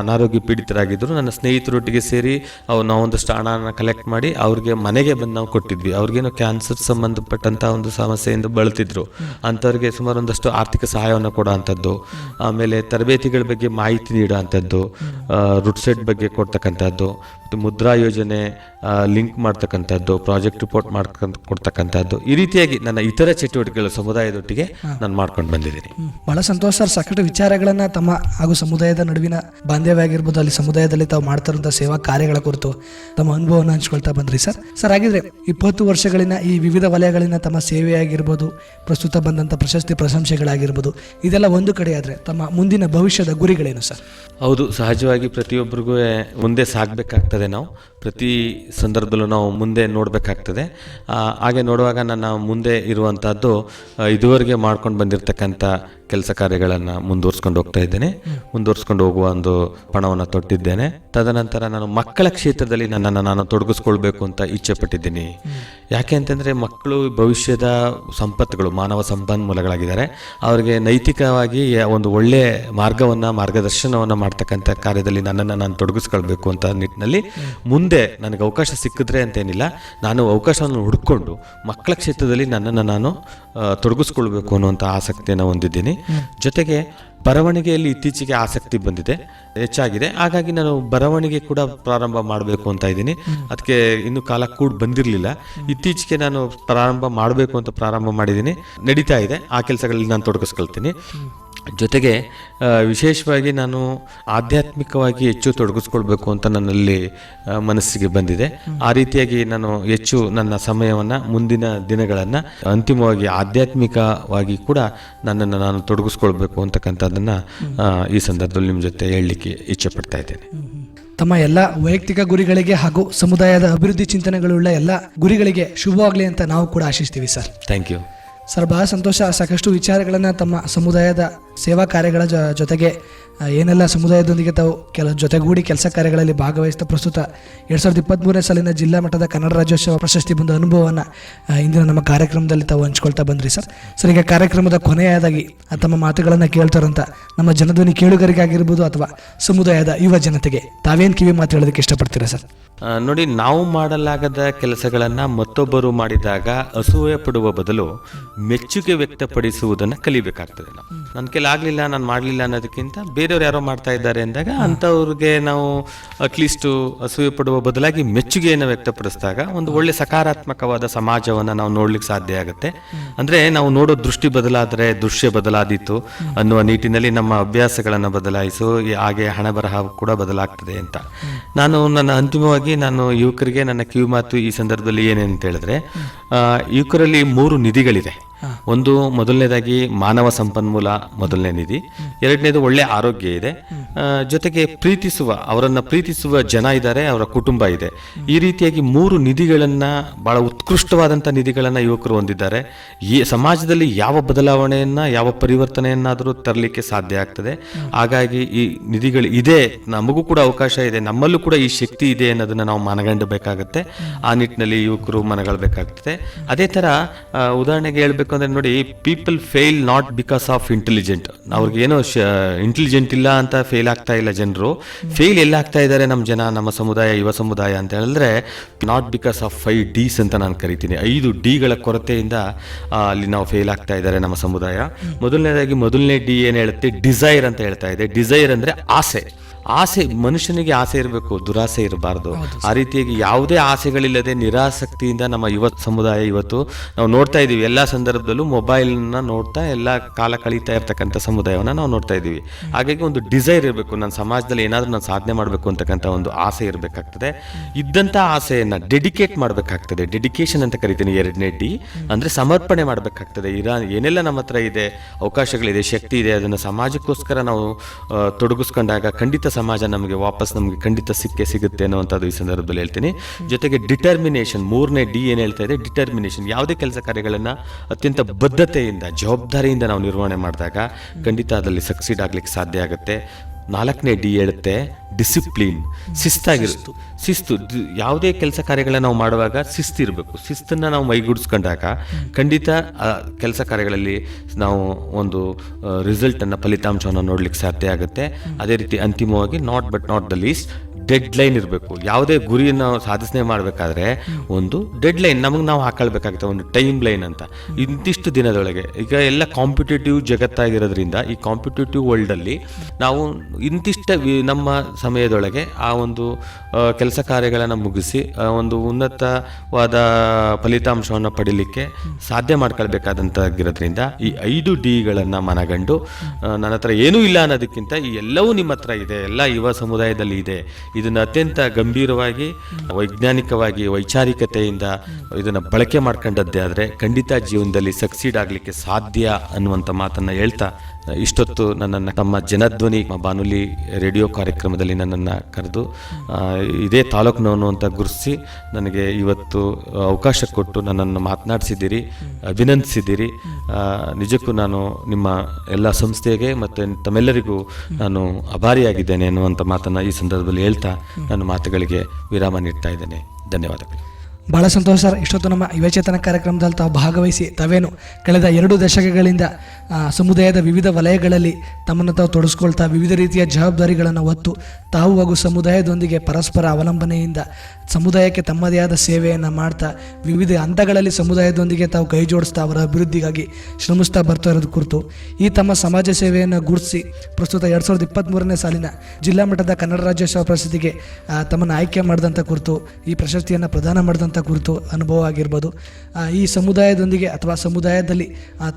ಅನಾರೋಗ್ಯ ಪೀಡಿತರಾಗಿದ್ದರು ನನ್ನ ಸ್ನೇಹಿತರೊಟ್ಟಿಗೆ ಸೇರಿ ಅವು ನಾವೊಂದಷ್ಟು ಹಣನ ಕಲೆಕ್ಟ್ ಮಾಡಿ ಅವ್ರಿಗೆ ಮನೆಗೆ ಬಂದು ನಾವು ಕೊಟ್ಟಿದ್ವಿ. ಅವ್ರಿಗೇನು ಕ್ಯಾನ್ಸರ್ ಸಂಬಂಧಪಟ್ಟಂಥ ಒಂದು ಸಮಸ್ಯೆಯಿಂದ ಬಳಲ್ತಿದ್ರು. ಅಂಥವ್ರಿಗೆ ಸುಮಾರು ಒಂದಷ್ಟು ಆರ್ಥಿಕ ಸಹಾಯವನ್ನು ಕೊಡೋ ಅಂಥದ್ದು ಆಮೇಲೆ ತರಬೇತಿಗಳ ಬಗ್ಗೆ ಮಾಹಿತಿ ನೀಡೋ ಅಂಥದ್ದು ರುಡ್ಸೆಟ್ ಬಗ್ಗೆ ಕೊಡ್ತಕ್ಕಂಥದ್ದು. ಮತ್ತು ಮುದ್ರಾ ಯೋಜನೆ ಲಿಂಕ್ ಮಾಡ್ತಕ್ಕಂಥದ್ದು. ಪ್ರಾಜೆಕ್ಟ್ ರಿಪೋರ್ಟ್ ಮಾಡ್ಕೊಂಡು ಕೊಡ್ತಕ್ಕಂಥದ್ದು ಈ ರೀತಿಯಾಗಿ ನನ್ನ ಇತರ ಚಟುವಟಿಕೆಗಳು ಸಮುದಾಯದೊಟ್ಟಿಗೆ ನಾನು ಮಾಡ್ಕೊಂಡು ಬಂದಿದ್ದೀನಿ. ಬಹಳ ಸಂತೋಷ ಸರ್. ಸಾಕಷ್ಟು ವಿಚಾರಗಳನ್ನು ತಮ್ಮ ಹಾಗೂ ಸಮುದಾಯದ ನಡುವಿನ ಬಾಂಧವ್ಯ ಆಗಿರ್ಬೋದು ಅಲ್ಲಿ ಸಮುದಾಯದಲ್ಲಿ ತಾವು ಮಾಡ್ತಾರಂಥ ಸೇವಾ ಕಾರ್ಯಗಳ ಕುರಿತು ತಮ್ಮ ಅನುಭವವನ್ನು ಹಂಚ್ಕೊಳ್ತಾ ಬಂದ್ರಿ ಸರ್. ಸರ್ ಹಾಗಿದ್ರೆ ಇಪ್ಪತ್ತು ವರ್ಷಗಳಿನ ಈ ವಿವಿಧ ವಲಯಗಳಿಂದ ತಮ್ಮ ಸೇವೆ ಆಗಿರ್ಬೋದು ಪ್ರಸ್ತುತ ಬಂದಂಥ ಪ್ರಶಸ್ತಿ ಪ್ರಶಂಸೆಗಳಾಗಿರ್ಬೋದು ಇದೆಲ್ಲ ಒಂದು ಕಡೆ ಆದರೆ ತಮ್ಮ ಮುಂದಿನ ಭವಿಷ್ಯದ ಗುರಿಗಳೇನು ಸರ್? ಹೌದು ಸಹಜವಾಗಿ ಪ್ರತಿಯೊಬ್ಬರಿಗೂ ಮುಂದೆ ಸಾಗಬೇಕಾಗ್ತದೆ ನಾವು. ಪ್ರತಿ ಸಂದರ್ಭದಲ್ಲೂ ನಾವು ಮುಂದೆ ನೋಡಬೇಕಾಗ್ತದೆ ಹಾಗೆ ನೋಡುವಾಗ ನನ್ನ ಮುಂದೆ ಇರುವಂಥದ್ದು ಇದುವರೆಗೆ ಮಾಡ್ಕೊಂಡು ಬಂದಿರತಕ್ಕಂಥ ಕೆಲಸ ಕಾರ್ಯಗಳನ್ನು ಮುಂದುವರ್ಸ್ಕೊಂಡು ಹೋಗ್ತಾ ಇದ್ದೇನೆ. ಮುಂದುವರ್ಸ್ಕೊಂಡು ಹೋಗುವ ಒಂದು ಪಣವನ್ನು ತೊಟ್ಟಿದ್ದೇನೆ. ತದನಂತರ ನಾನು ಮಕ್ಕಳ ಕ್ಷೇತ್ರದಲ್ಲಿ ನನ್ನನ್ನು ನಾನು ತೊಡಗಿಸ್ಕೊಳ್ಬೇಕು ಅಂತ ಇಚ್ಛೆ ಪಟ್ಟಿದ್ದೀನಿ. ಯಾಕೆ ಅಂತಂದರೆ ಮಕ್ಕಳು ಭವಿಷ್ಯದ ಸಂಪತ್ತುಗಳು, ಮಾನವ ಸಂಪನ್ಮೂಲಗಳಾಗಿದ್ದಾರೆ. ಅವರಿಗೆ ನೈತಿಕವಾಗಿ ಒಂದು ಒಳ್ಳೆಯ ಮಾರ್ಗವನ್ನು, ಮಾರ್ಗದರ್ಶನವನ್ನು ಮಾಡ್ತಕ್ಕಂಥ ಕಾರ್ಯದಲ್ಲಿ ನನ್ನನ್ನು ನಾನು ತೊಡಗಿಸ್ಕೊಳ್ಬೇಕು ಅಂತ ನಿಟ್ಟಿನಲ್ಲಿ ಮುಂದೆ ನನಗೆ ಅವಕಾಶ ಸಿಕ್ಕಿದ್ರೆ ಅಂತೇನಿಲ್ಲ. ನಾನು ಅವಕಾಶವನ್ನು ಹುಡ್ಕೊಂಡು ಮಕ್ಕಳ ಕ್ಷೇತ್ರದಲ್ಲಿ ನನ್ನನ್ನು ನಾನು ತೊಡಗಿಸ್ಕೊಳ್ಬೇಕು ಅನ್ನುವಂಥ ಆಸಕ್ತಿಯನ್ನು ಹೊಂದಿದ್ದೀನಿ. ಜೊತೆಗೆ ಬರವಣಿಗೆಯಲ್ಲಿ ಇತ್ತೀಚೆಗೆ ಆಸಕ್ತಿ ಬಂದಿದೆ, ಹೆಚ್ಚಾಗಿದೆ. ಹಾಗಾಗಿ ನಾನು ಬರವಣಿಗೆ ಕೂಡ ಪ್ರಾರಂಭ ಮಾಡಬೇಕು ಅಂತ ಇದ್ದೀನಿ. ಅದಕ್ಕೆ ಇನ್ನೂ ಕಾಲ ಕೂಡ ಬಂದಿರಲಿಲ್ಲ. ಇತ್ತೀಚೆಗೆ ನಾನು ಪ್ರಾರಂಭ ಮಾಡಬೇಕು ಅಂತ ಪ್ರಾರಂಭ ಮಾಡಿದ್ದೀನಿ. ನಡೀತಾ ಇದೆ. ಆ ಕೆಲಸಗಳಲ್ಲಿ ನಾನು ತೊಡಗಿಸ್ಕೊಳ್ತೀನಿ. ಜೊತೆಗೆ ವಿಶೇಷವಾಗಿ ನಾನು ಆಧ್ಯಾತ್ಮಿಕವಾಗಿ ಹೆಚ್ಚು ತೊಡಗಿಸ್ಕೊಳ್ಬೇಕು ಅಂತ ನನ್ನಲ್ಲಿ ಮನಸ್ಸಿಗೆ ಬಂದಿದೆ. ಆ ರೀತಿಯಾಗಿ ನಾನು ಹೆಚ್ಚು ನನ್ನ ಸಮಯವನ್ನು ಮುಂದಿನ ದಿನಗಳನ್ನು ಅಂತಿಮವಾಗಿ ಆಧ್ಯಾತ್ಮಿಕವಾಗಿ ಕೂಡ ನನ್ನನ್ನು ನಾನು ತೊಡಗಿಸ್ಕೊಳ್ಬೇಕು ಅಂತಕ್ಕಂಥದ್ದನ್ನು ಈ ಸಂದರ್ಭದಲ್ಲಿ ನಿಮ್ಮ ಜೊತೆ ಹೇಳಲಿಕ್ಕೆ ಇಚ್ಛೆ ಪಡ್ತಾ ಇದ್ದೇನೆ ತಮ್ಮ ಎಲ್ಲ ವೈಯಕ್ತಿಕ ಗುರಿಗಳಿಗೆ ಹಾಗೂ ಸಮುದಾಯದ ಅಭಿವೃದ್ಧಿ ಚಿಂತನೆಗಳುಳ್ಳ ಎಲ್ಲ ಗುರಿಗಳಿಗೆ ಶುಭವಾಗಲಿ ಅಂತ ನಾವು ಕೂಡ ಆಶಿಸ್ತೀವಿ ಸರ್. Thank you. ಸರ್, ಬಹಳ ಸಂತೋಷ. ಸಾಕಷ್ಟು ವಿಚಾರಗಳನ್ನು ತಮ್ಮ ಸಮುದಾಯದ ಸೇವಾ ಕಾರ್ಯಗಳ ಜೊತೆಗೆ ಏನೆಲ್ಲ ಸಮುದಾಯದೊಂದಿಗೆ ತಾವು ಕೆಲ, ಜೊತೆಗೂಡಿ ಕೆಲಸ ಕಾರ್ಯಗಳಲ್ಲಿ ಭಾಗವಹಿಸ್ತಾ ಪ್ರಸ್ತುತ ಎರಡು ಸಾವಿರದ ಇಪ್ಪತ್ತ್ಮೂರನೇ ಸಾಲಿನ ಜಿಲ್ಲಾ ಮಟ್ಟದ ಕನ್ನಡ ರಾಜ್ಯೋತ್ಸವ ಪ್ರಶಸ್ತಿ ಬಂದ ಅನುಭವವನ್ನು ಇಂದಿನ ನಮ್ಮ ಕಾರ್ಯಕ್ರಮದಲ್ಲಿ ತಾವು ಹಂಚ್ಕೊಳ್ತಾ ಬಂದ್ರಿ ಸರ್. ಸರ್, ಈಗ ಕಾರ್ಯಕ್ರಮದ ಕೊನೆಯದಾಗಿ ತಮ್ಮ ಮಾತುಗಳನ್ನು ಕೇಳ್ತಾರಂತ ನಮ್ಮ ಜನಧ್ವನಿ ಕೇಳುಗರಿಗಾಗಿರ್ಬೋದು ಅಥವಾ ಸಮುದಾಯದ ಯುವ ಜನತೆಗೆ ತಾವೇನು ಕಿವಿ ಮಾತು ಹೇಳೋದಕ್ಕೆ ಇಷ್ಟಪಡ್ತೀರಾ ಸರ್? ನೋಡಿ ನಾವು ಮಾಡಲಾಗದ ಕೆಲಸಗಳನ್ನು ಮತ್ತೊಬ್ಬರು ಮಾಡಿದಾಗ ಅಸೂಯೆ ಪಡುವ ಬದಲು ಮೆಚ್ಚುಗೆ ವ್ಯಕ್ತಪಡಿಸುವುದನ್ನು ಕಲಿಬೇಕಾಗ್ತದೆ ನಾವು. ನನ್ನ ಕೆಲ ಆಗಲಿಲ್ಲ ನಾನು ಮಾಡಲಿಲ್ಲ ಅನ್ನೋದಕ್ಕಿಂತ ಬೇರೆಯವ್ರು ಯಾರೋ ಮಾಡ್ತಾ ಇದ್ದಾರೆ ಅಂದಾಗ ಅಂಥವ್ರಿಗೆ ನಾವು ಅಟ್ಲೀಸ್ಟು ಅಸೂಯೆ ಪಡುವ ಬದಲಾಗಿ ಮೆಚ್ಚುಗೆಯನ್ನು ವ್ಯಕ್ತಪಡಿಸಿದಾಗ ಒಂದು ಒಳ್ಳೆ ಸಕಾರಾತ್ಮಕವಾದ ಸಮಾಜವನ್ನು ನಾವು ನೋಡ್ಲಿಕ್ಕೆ ಸಾಧ್ಯ ಆಗುತ್ತೆ. ಅಂದರೆ ನಾವು ನೋಡೋ ದೃಷ್ಟಿ ಬದಲಾದರೆ ದೃಶ್ಯ ಬದಲಾದೀತು ಅನ್ನುವ ನಿಟ್ಟಿನಲ್ಲಿ ನಮ್ಮ ಅಭ್ಯಾಸಗಳನ್ನು ಬದಲಾಯಿಸು ಈ- ಹಾಗೆ ಹಣ ಬರಹ ಕೂಡ ಬದಲಾಗ್ತದೆ ಅಂತ. ನಾನು ನನ್ನ ಅಂತಿಮವಾಗಿ ನಾನು ಯುವಕರಿಗೆ ನನ್ನ ಕಿವಿ ಮಾತು ಈ ಸಂದರ್ಭದಲ್ಲಿ ಏನೇನಂತ ಹೇಳಿದ್ರೆ ಯುವಕರಲ್ಲಿ ಮೂರು ನಿಧಿಗಳಿದೆ. ಒಂದು ಮೊದಲನೇದಾಗಿ ಮಾನವ ಸಂಪನ್ಮೂಲ ಮೊದಲನೇ ನಿಧಿ. ಎರಡನೇದು ಒಳ್ಳೆ ಆರೋಗ್ಯ ಇದೆ. ಜೊತೆಗೆ ಪ್ರೀತಿಸುವ ಅವರನ್ನ ಪ್ರೀತಿಸುವ ಜನ ಇದ್ದಾರೆ ಅವರ ಕುಟುಂಬ ಇದೆ. ಈ ರೀತಿಯಾಗಿ ಮೂರು ನಿಧಿಗಳನ್ನ ಬಹಳ ಉತ್ಕೃಷ್ಟವಾದಂಥ ನಿಧಿಗಳನ್ನ ಯುವಕರು ಹೊಂದಿದ್ದಾರೆ. ಈ ಸಮಾಜದಲ್ಲಿ ಯಾವ ಬದಲಾವಣೆಯನ್ನ ಯಾವ ಪರಿವರ್ತನೆಯನ್ನಾದರೂ ತರಲಿಕ್ಕೆ ಸಾಧ್ಯ ಆಗ್ತದೆ. ಹಾಗಾಗಿ ಈ ನಿಧಿಗಳು ಇದೆ ನಮಗೂ ಕೂಡ ಅವಕಾಶ ಇದೆ ನಮ್ಮಲ್ಲೂ ಕೂಡ ಈ ಶಕ್ತಿ ಇದೆ ಅನ್ನೋದನ್ನ ನಾವು ಮನಗಂಡಬೇಕಾಗತ್ತೆ. ಆ ನಿಟ್ಟಿನಲ್ಲಿ ಯುವಕರು ಮನಗಳ್ಬೇಕಾಗ್ತದೆ. ಅದೇ ತರ ಉದಾಹರಣೆಗೆ ಹೇಳ್ಬೇಕು ಅಂದ್ರೆ ನೋಡಿ people fail not because of intelligent ಅವ್ರಿಗೇನೋ intelligent ಇಲ್ಲ ಅಂತ ಫೇಲ್ ಆಗ್ತಾ ಇಲ್ಲ ಜನರು. ಫೇಲ್ ಎಲ್ಲಾಗ್ತಾ ಇದ್ದಾರೆ ನಮ್ಮ ಜನ ನಮ್ಮ ಸಮುದಾಯ ಯುವ ಸಮುದಾಯ ಅಂತ ಹೇಳಿದ್ರೆ not because of five Ds ಅಂತ ನಾನು ಕರಿತೀನಿ. ಐದು ಡಿಗಳ ಕೊರತೆಯಿಂದ ಅಲ್ಲಿ ನಾವು ಫೇಲ್ ಆಗ್ತಾ ಇದ್ದಾರೆ ನಮ್ಮ ಸಮುದಾಯ. ಮೊದಲನೇದಾಗಿ ಮೊದಲನೇ ಡಿ ಏನು ಹೇಳುತ್ತೆ? ಡಿಸೈರ್ ಅಂತ ಹೇಳ್ತಾ ಇದೆ. ಡಿಸೈರ್ ಅಂದರೆ ಆಸೆ. ಆಸೆ ಮನುಷ್ಯನಿಗೆ ಆಸೆ ಇರಬೇಕು ದುರಾಸೆ ಇರಬಾರ್ದು. ಆ ರೀತಿಯಾಗಿ ಯಾವುದೇ ಆಸೆಗಳಿಲ್ಲದೆ ನಿರಾಸಕ್ತಿಯಿಂದ ನಮ್ಮ ಯುವ ಸಮುದಾಯ ಇವತ್ತು ನಾವು ನೋಡ್ತಾ ಇದ್ದೀವಿ. ಎಲ್ಲ ಸಂದರ್ಭದಲ್ಲೂ ಮೊಬೈಲ್ನ ನೋಡ್ತಾ ಎಲ್ಲ ಕಾಲ ಕಳೀತಾ ಇರ್ತಕ್ಕಂಥ ಸಮುದಾಯವನ್ನು ನಾವು ನೋಡ್ತಾ ಇದ್ದೀವಿ. ಹಾಗಾಗಿ ಒಂದು ಡಿಸೈರ್ ಇರಬೇಕು. ನನ್ನ ಸಮಾಜದಲ್ಲಿ ಏನಾದರೂ ನಾನು ಸಾಧನೆ ಮಾಡಬೇಕು ಅಂತಕ್ಕಂಥ ಒಂದು ಆಸೆ ಇರಬೇಕಾಗ್ತದೆ. ಇದ್ದಂಥ ಆಸೆಯನ್ನು ಡೆಡಿಕೇಟ್ ಮಾಡಬೇಕಾಗ್ತದೆ. ಡೆಡಿಕೇಶನ್ ಅಂತ ಕರಿತೀನಿ ಎರಡನೇ ಡಿ. ಅಂದರೆ ಸಮರ್ಪಣೆ ಮಾಡಬೇಕಾಗ್ತದೆ. ಇರಾ ಏನೆಲ್ಲ ನಮ್ಮ ಹತ್ರ ಇದೆ ಅವಕಾಶಗಳಿದೆ ಶಕ್ತಿ ಇದೆ ಅದನ್ನು ಸಮಾಜಕ್ಕೋಸ್ಕರ ನಾವು ತೊಡಗಿಸ್ಕೊಂಡಾಗ ಖಂಡಿತ ಸಮಾಜ ನಮಗೆ ವಾಪಸ್ ನಮಗೆ ಖಂಡಿತ ಸಿಕ್ಕೇ ಸಿಗುತ್ತೆ ಅನ್ನೋವಂಥದ್ದು ಈ ಸಂದರ್ಭದಲ್ಲಿ ಹೇಳ್ತೀನಿ. ಜೊತೆಗೆ ಡಿಟರ್ಮಿನೇಷನ್ ಮೂರನೇ ಡಿ ಏನು ಹೇಳ್ತಾ ಇದೆ? ಡಿಟರ್ಮಿನೇಷನ್ ಯಾವುದೇ ಕೆಲಸ ಕಾರ್ಯಗಳನ್ನು ಅತ್ಯಂತ ಬದ್ಧತೆಯಿಂದ, ಜವಾಬ್ದಾರಿಯಿಂದ ನಾವು ನಿರ್ವಹಣೆ ಮಾಡಿದಾಗ ಖಂಡಿತ ಅದರಲ್ಲಿ ಸಕ್ಸೀಡ್ ಆಗಲಿಕ್ಕೆ ಸಾಧ್ಯ ಆಗುತ್ತೆ. ನಾಲ್ಕನೇ ಡಿ ಹೇಳುತ್ತೆ ಡಿಸಿಪ್ಲಿನ್ ಶಿಸ್ತಾಗಿರ್ತು ಶಿಸ್ತು. ಯಾವುದೇ ಕೆಲಸ ಕಾರ್ಯಗಳನ್ನ ನಾವು ಮಾಡುವಾಗ ಶಿಸ್ತು ಇರಬೇಕು. ಶಿಸ್ತನ್ನು ನಾವು ಮೈಗೂಡಿಸ್ಕೊಂಡಾಗ ಖಂಡಿತ ಕೆಲಸ ಕಾರ್ಯಗಳಲ್ಲಿ ನಾವು ಒಂದು ರಿಸಲ್ಟನ್ನು ಫಲಿತಾಂಶವನ್ನು ನೋಡಲಿಕ್ಕೆ ಸಾಧ್ಯ ಆಗುತ್ತೆ. ಅದೇ ರೀತಿ ಅಂತಿಮವಾಗಿ not but not the least deadline ಇರಬೇಕು. ಯಾವುದೇ ಗುರಿಯನ್ನು ಸಾಧನೆ ಮಾಡಬೇಕಾದ್ರೆ ಒಂದು ಡೆಡ್ ಲೈನ್ ನಮಗೆ ನಾವು ಹಾಕೊಳ್ಬೇಕಾಗುತ್ತೆ, ಒಂದು ಟೈಮ್ ಲೈನ್ ಅಂತ. ಇಂತಿಷ್ಟು ದಿನದೊಳಗೆ. ಈಗ ಎಲ್ಲ ಕಾಂಪಿಟೇಟಿವ್ ಜಗತ್ತಾಗಿರೋದ್ರಿಂದ ಈ ಕಾಂಪಿಟೇಟಿವ್ ವರ್ಲ್ಡಲ್ಲಿ ನಾವು ಇಂತಿಷ್ಟ ನಮ್ಮ ಸಮಯದೊಳಗೆ ಆ ಒಂದು ಕೆಲಸ ಕಾರ್ಯಗಳನ್ನು ಮುಗಿಸಿ ಒಂದು ಉನ್ನತವಾದ ಫಲಿತಾಂಶವನ್ನು ಪಡೀಲಿಕ್ಕೆ ಸಾಧ್ಯ ಮಾಡ್ಕೊಳ್ಬೇಕಾದಂತಾಗಿರೋದ್ರಿಂದ ಈ ಐದು ಡಿಗಳನ್ನು ಮನಗಂಡು ನನ್ನ ಹತ್ರ ಏನೂ ಇಲ್ಲ ಅನ್ನೋದಕ್ಕಿಂತ ಈ ಎಲ್ಲವೂ ನಿಮ್ಮ ಹತ್ರ ಇದೆ. ಎಲ್ಲ ಯುವ ಸಮುದಾಯದಲ್ಲಿ ಇದೆ. ಇದನ್ನು ಅತ್ಯಂತ ಗಂಭೀರವಾಗಿ, ವೈಜ್ಞಾನಿಕವಾಗಿ, ವೈಚಾರಿಕತೆಯಿಂದ ಇದನ್ನು ಬಳಕೆ ಮಾಡ್ಕೊಂಡದ್ದೇ ಆದರೆ ಖಂಡಿತ ಜೀವನದಲ್ಲಿ ಸಕ್ಸೀಡ್ ಆಗಲಿಕ್ಕೆ ಸಾಧ್ಯ ಅನ್ನುವಂಥ ಮಾತನ್ನು ಹೇಳ್ತಾ ಇಷ್ಟೊತ್ತು ನನ್ನನ್ನು ತಮ್ಮ ಜನಧ್ವನಿ ಬಾನುಲಿ ರೇಡಿಯೋ ಕಾರ್ಯಕ್ರಮದಲ್ಲಿ ನನ್ನನ್ನು ಕರೆದು ಇದೇ ತಾಲೂಕಿನವನು ಅಂತ ಗುರುತಿಸಿ ನನಗೆ ಇವತ್ತು ಅವಕಾಶ ಕೊಟ್ಟು ನನ್ನನ್ನು ಮಾತನಾಡಿಸಿದ್ದೀರಿ, ಅಭಿನಂದಿಸಿದ್ದೀರಿ. ನಿಜಕ್ಕೂ ನಾನು ನಿಮ್ಮ ಎಲ್ಲ ಸಂಸ್ಥೆಗೆ ಮತ್ತು ತಮ್ಮೆಲ್ಲರಿಗೂ ನಾನು ಅಭಾರಿಯಾಗಿದ್ದೇನೆ ಅನ್ನುವಂಥ ಮಾತನ್ನು ಈ ಸಂದರ್ಭದಲ್ಲಿ ಹೇಳ್ತಾ ನನ್ನ ಮಾತುಗಳಿಗೆ ವಿರಾಮ ನೀಡ್ತಾ ಇದ್ದೇನೆ. ಧನ್ಯವಾದಗಳು. ಬಹಳ ಸಂತೋಷ ಸರ್. ಇಷ್ಟೊತ್ತು ನಮ್ಮ ಯುವಚೇತನ ಕಾರ್ಯಕ್ರಮದಲ್ಲಿ ತಾವು ಭಾಗವಹಿಸಿ ತಾವೇನು ಕಳೆದ ಎರಡು ದಶಕಗಳಿಂದ ಸಮುದಾಯದ ವಿವಿಧ ವಲಯಗಳಲ್ಲಿ ತಮ್ಮನ್ನು ತಾವು ತೊಡಸ್ಕೊಳ್ತಾ ವಿವಿಧ ರೀತಿಯ ಜವಾಬ್ದಾರಿಗಳನ್ನು ಹೊತ್ತು ತಾವು ಹಾಗೂ ಸಮುದಾಯದೊಂದಿಗೆ ಪರಸ್ಪರ ಅವಲಂಬನೆಯಿಂದ ಸಮುದಾಯಕ್ಕೆ ತಮ್ಮದೇ ಆದ ಸೇವೆಯನ್ನು ಮಾಡ್ತಾ ವಿವಿಧ ಹಂತಗಳಲ್ಲಿ ಸಮುದಾಯದೊಂದಿಗೆ ತಾವು ಕೈ ಜೋಡಿಸ್ತಾ ಅವರ ಅಭಿವೃದ್ಧಿಗಾಗಿ ಶ್ರಮಿಸ್ತಾ ಬರ್ತಾ ಇರೋದು ಕುರಿತು ಈ ತಮ್ಮ ಸಮಾಜ ಸೇವೆಯನ್ನು ಗುರುತಿಸಿ ಪ್ರಸ್ತುತ ಎರಡು ಸಾವಿರದ ಇಪ್ಪತ್ತ್ಮೂರನೇ ಸಾಲಿನ ಜಿಲ್ಲಾ ಮಟ್ಟದ ಕನ್ನಡ ರಾಜ್ಯೋತ್ಸವ ಪ್ರಶಸ್ತಿಗೆ ತಮ್ಮನ್ನು ಆಯ್ಕೆ ಮಾಡಿದಂಥ ಕುರಿತು, ಈ ಪ್ರಶಸ್ತಿಯನ್ನು ಪ್ರದಾನ ಮಾಡಿದಂಥ ಕುರಿತು ಅನುಭವ ಆಗಿರ್ಬೋದು. ಈ ಸಮುದಾಯದೊಂದಿಗೆ ಅಥವಾ ಸಮುದಾಯದಲ್ಲಿ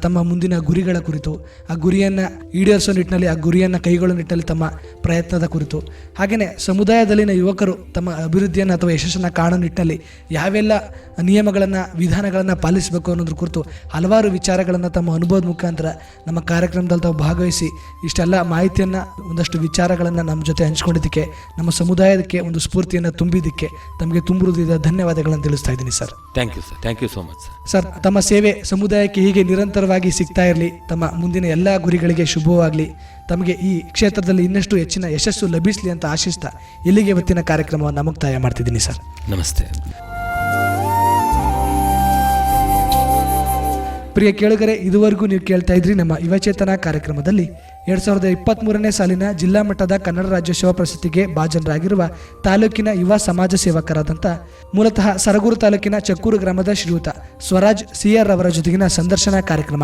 ತಮ್ಮ ಮುಂದಿನ ಗುರಿಗಳ ಕುರಿತು ಆ ಗುರಿಯನ್ನು ಈಡೇರಿಸೋ ನಿಟ್ಟಿನಲ್ಲಿ ಆ ಗುರಿಯನ್ನು ಕೈಗೊಳ್ಳೋ ನಿಟ್ಟಿನಲ್ಲಿ ತಮ್ಮ ಪ್ರಯತ್ನದ ಕುರಿತು. ಹಾಗೆಯೇ ಸಮುದಾಯದಲ್ಲಿನ ಯುವಕರು ತಮ್ಮ ಅಭಿವೃದ್ಧಿಯನ್ನು ಅಥವಾ ಯಶಸ್ಸನ್ನು ಕಾಣೋ ನಿಟ್ಟಿನಲ್ಲಿ ಯಾವೆಲ್ಲ ನಿಯಮಗಳನ್ನು ವಿಧಾನಗಳನ್ನು ಪಾಲಿಸಬೇಕು ಅನ್ನೋದ್ರ ಕುರಿತು ಹಲವಾರು ವಿಚಾರಗಳನ್ನು ತಮ್ಮ ಅನುಭವದ ಮುಖಾಂತರ ನಮ್ಮ ಕಾರ್ಯಕ್ರಮದಲ್ಲಿ ತಾವು ಭಾಗವಹಿಸಿ ಇಷ್ಟೆಲ್ಲ ಮಾಹಿತಿಯನ್ನು ಒಂದಷ್ಟು ವಿಚಾರಗಳನ್ನು ನಮ್ಮ ಜೊತೆ ಹಂಚ್ಕೊಂಡಿದ್ದಕ್ಕೆ ನಮ್ಮ ಸಮುದಾಯಕ್ಕೆ ಒಂದು ಸ್ಫೂರ್ತಿಯನ್ನು ತುಂಬಿದ್ದಕ್ಕೆ ತಮಗೆ ತುಂಬುವುದಿದ ಧನ್ಯವಾದಗಳನ್ನು ತಿಳಿಸ್ತಾ ಇದ್ದೀನಿ sir. Thank you sir thank you so much sir sir ತಮ್ಮ ಸೇವೆ ಸಮುದಾಯಕ್ಕೆ ಹೀಗೆ ನಿರಂತರವಾಗಿ ಸಿಗ್ತಾ ಇರಲಿ ತಮ್ಮ ಮುಂದಿನ ಎಲ್ಲ ಗುರಿಗಳಿಗೆ ಶುಭವಾಗಲಿ. ತಮಗೆ ಈ ಕ್ಷೇತ್ರದಲ್ಲಿ ಇನ್ನಷ್ಟು ಹೆಚ್ಚಿನ ಯಶಸ್ಸು ಲಭಿಸಲಿ ಅಂತ ಆಶಿಸ್ತಾ ಇಲ್ಲಿಗೆ ಇವತ್ತಿನ ಕಾರ್ಯಕ್ರಮವನ್ನು ಮುಕ್ತಾಯ ಮಾಡ್ತಿದ್ದೀನಿ ಸರ್. ನಮಸ್ತೆ. ಪ್ರಿಯ ಕೇಳುಗರೆ ಇದುವರೆಗೂ ನೀವು ಕೇಳ್ತಾ ಇದ್ರಿ ನಮ್ಮ ಯುವಚೇತನ ಕಾರ್ಯಕ್ರಮದಲ್ಲಿ ಎರಡು ಸಾವಿರದ ಇಪ್ಪತ್ತ್ಮೂರನೇ ಸಾಲಿನ ಜಿಲ್ಲಾ ಮಟ್ಟದ ಕನ್ನಡ ರಾಜ್ಯೋತ್ಸವ ಪ್ರಶಸ್ತಿಗೆ ಭಾಜನರಾಗಿರುವ ತಾಲೂಕಿನ ಯುವ ಸಮಾಜ ಸೇವಕರಾದಂಥ ಮೂಲತಃ ಸರಗೂರು ತಾಲೂಕಿನ ಚಕ್ಕೂರು ಗ್ರಾಮದ ಶ್ರೀಯುತ ಸ್ವರಾಜ್ ಸಿಆರ್ ಅವರ ಜೊತೆಗಿನ ಸಂದರ್ಶನ ಕಾರ್ಯಕ್ರಮ.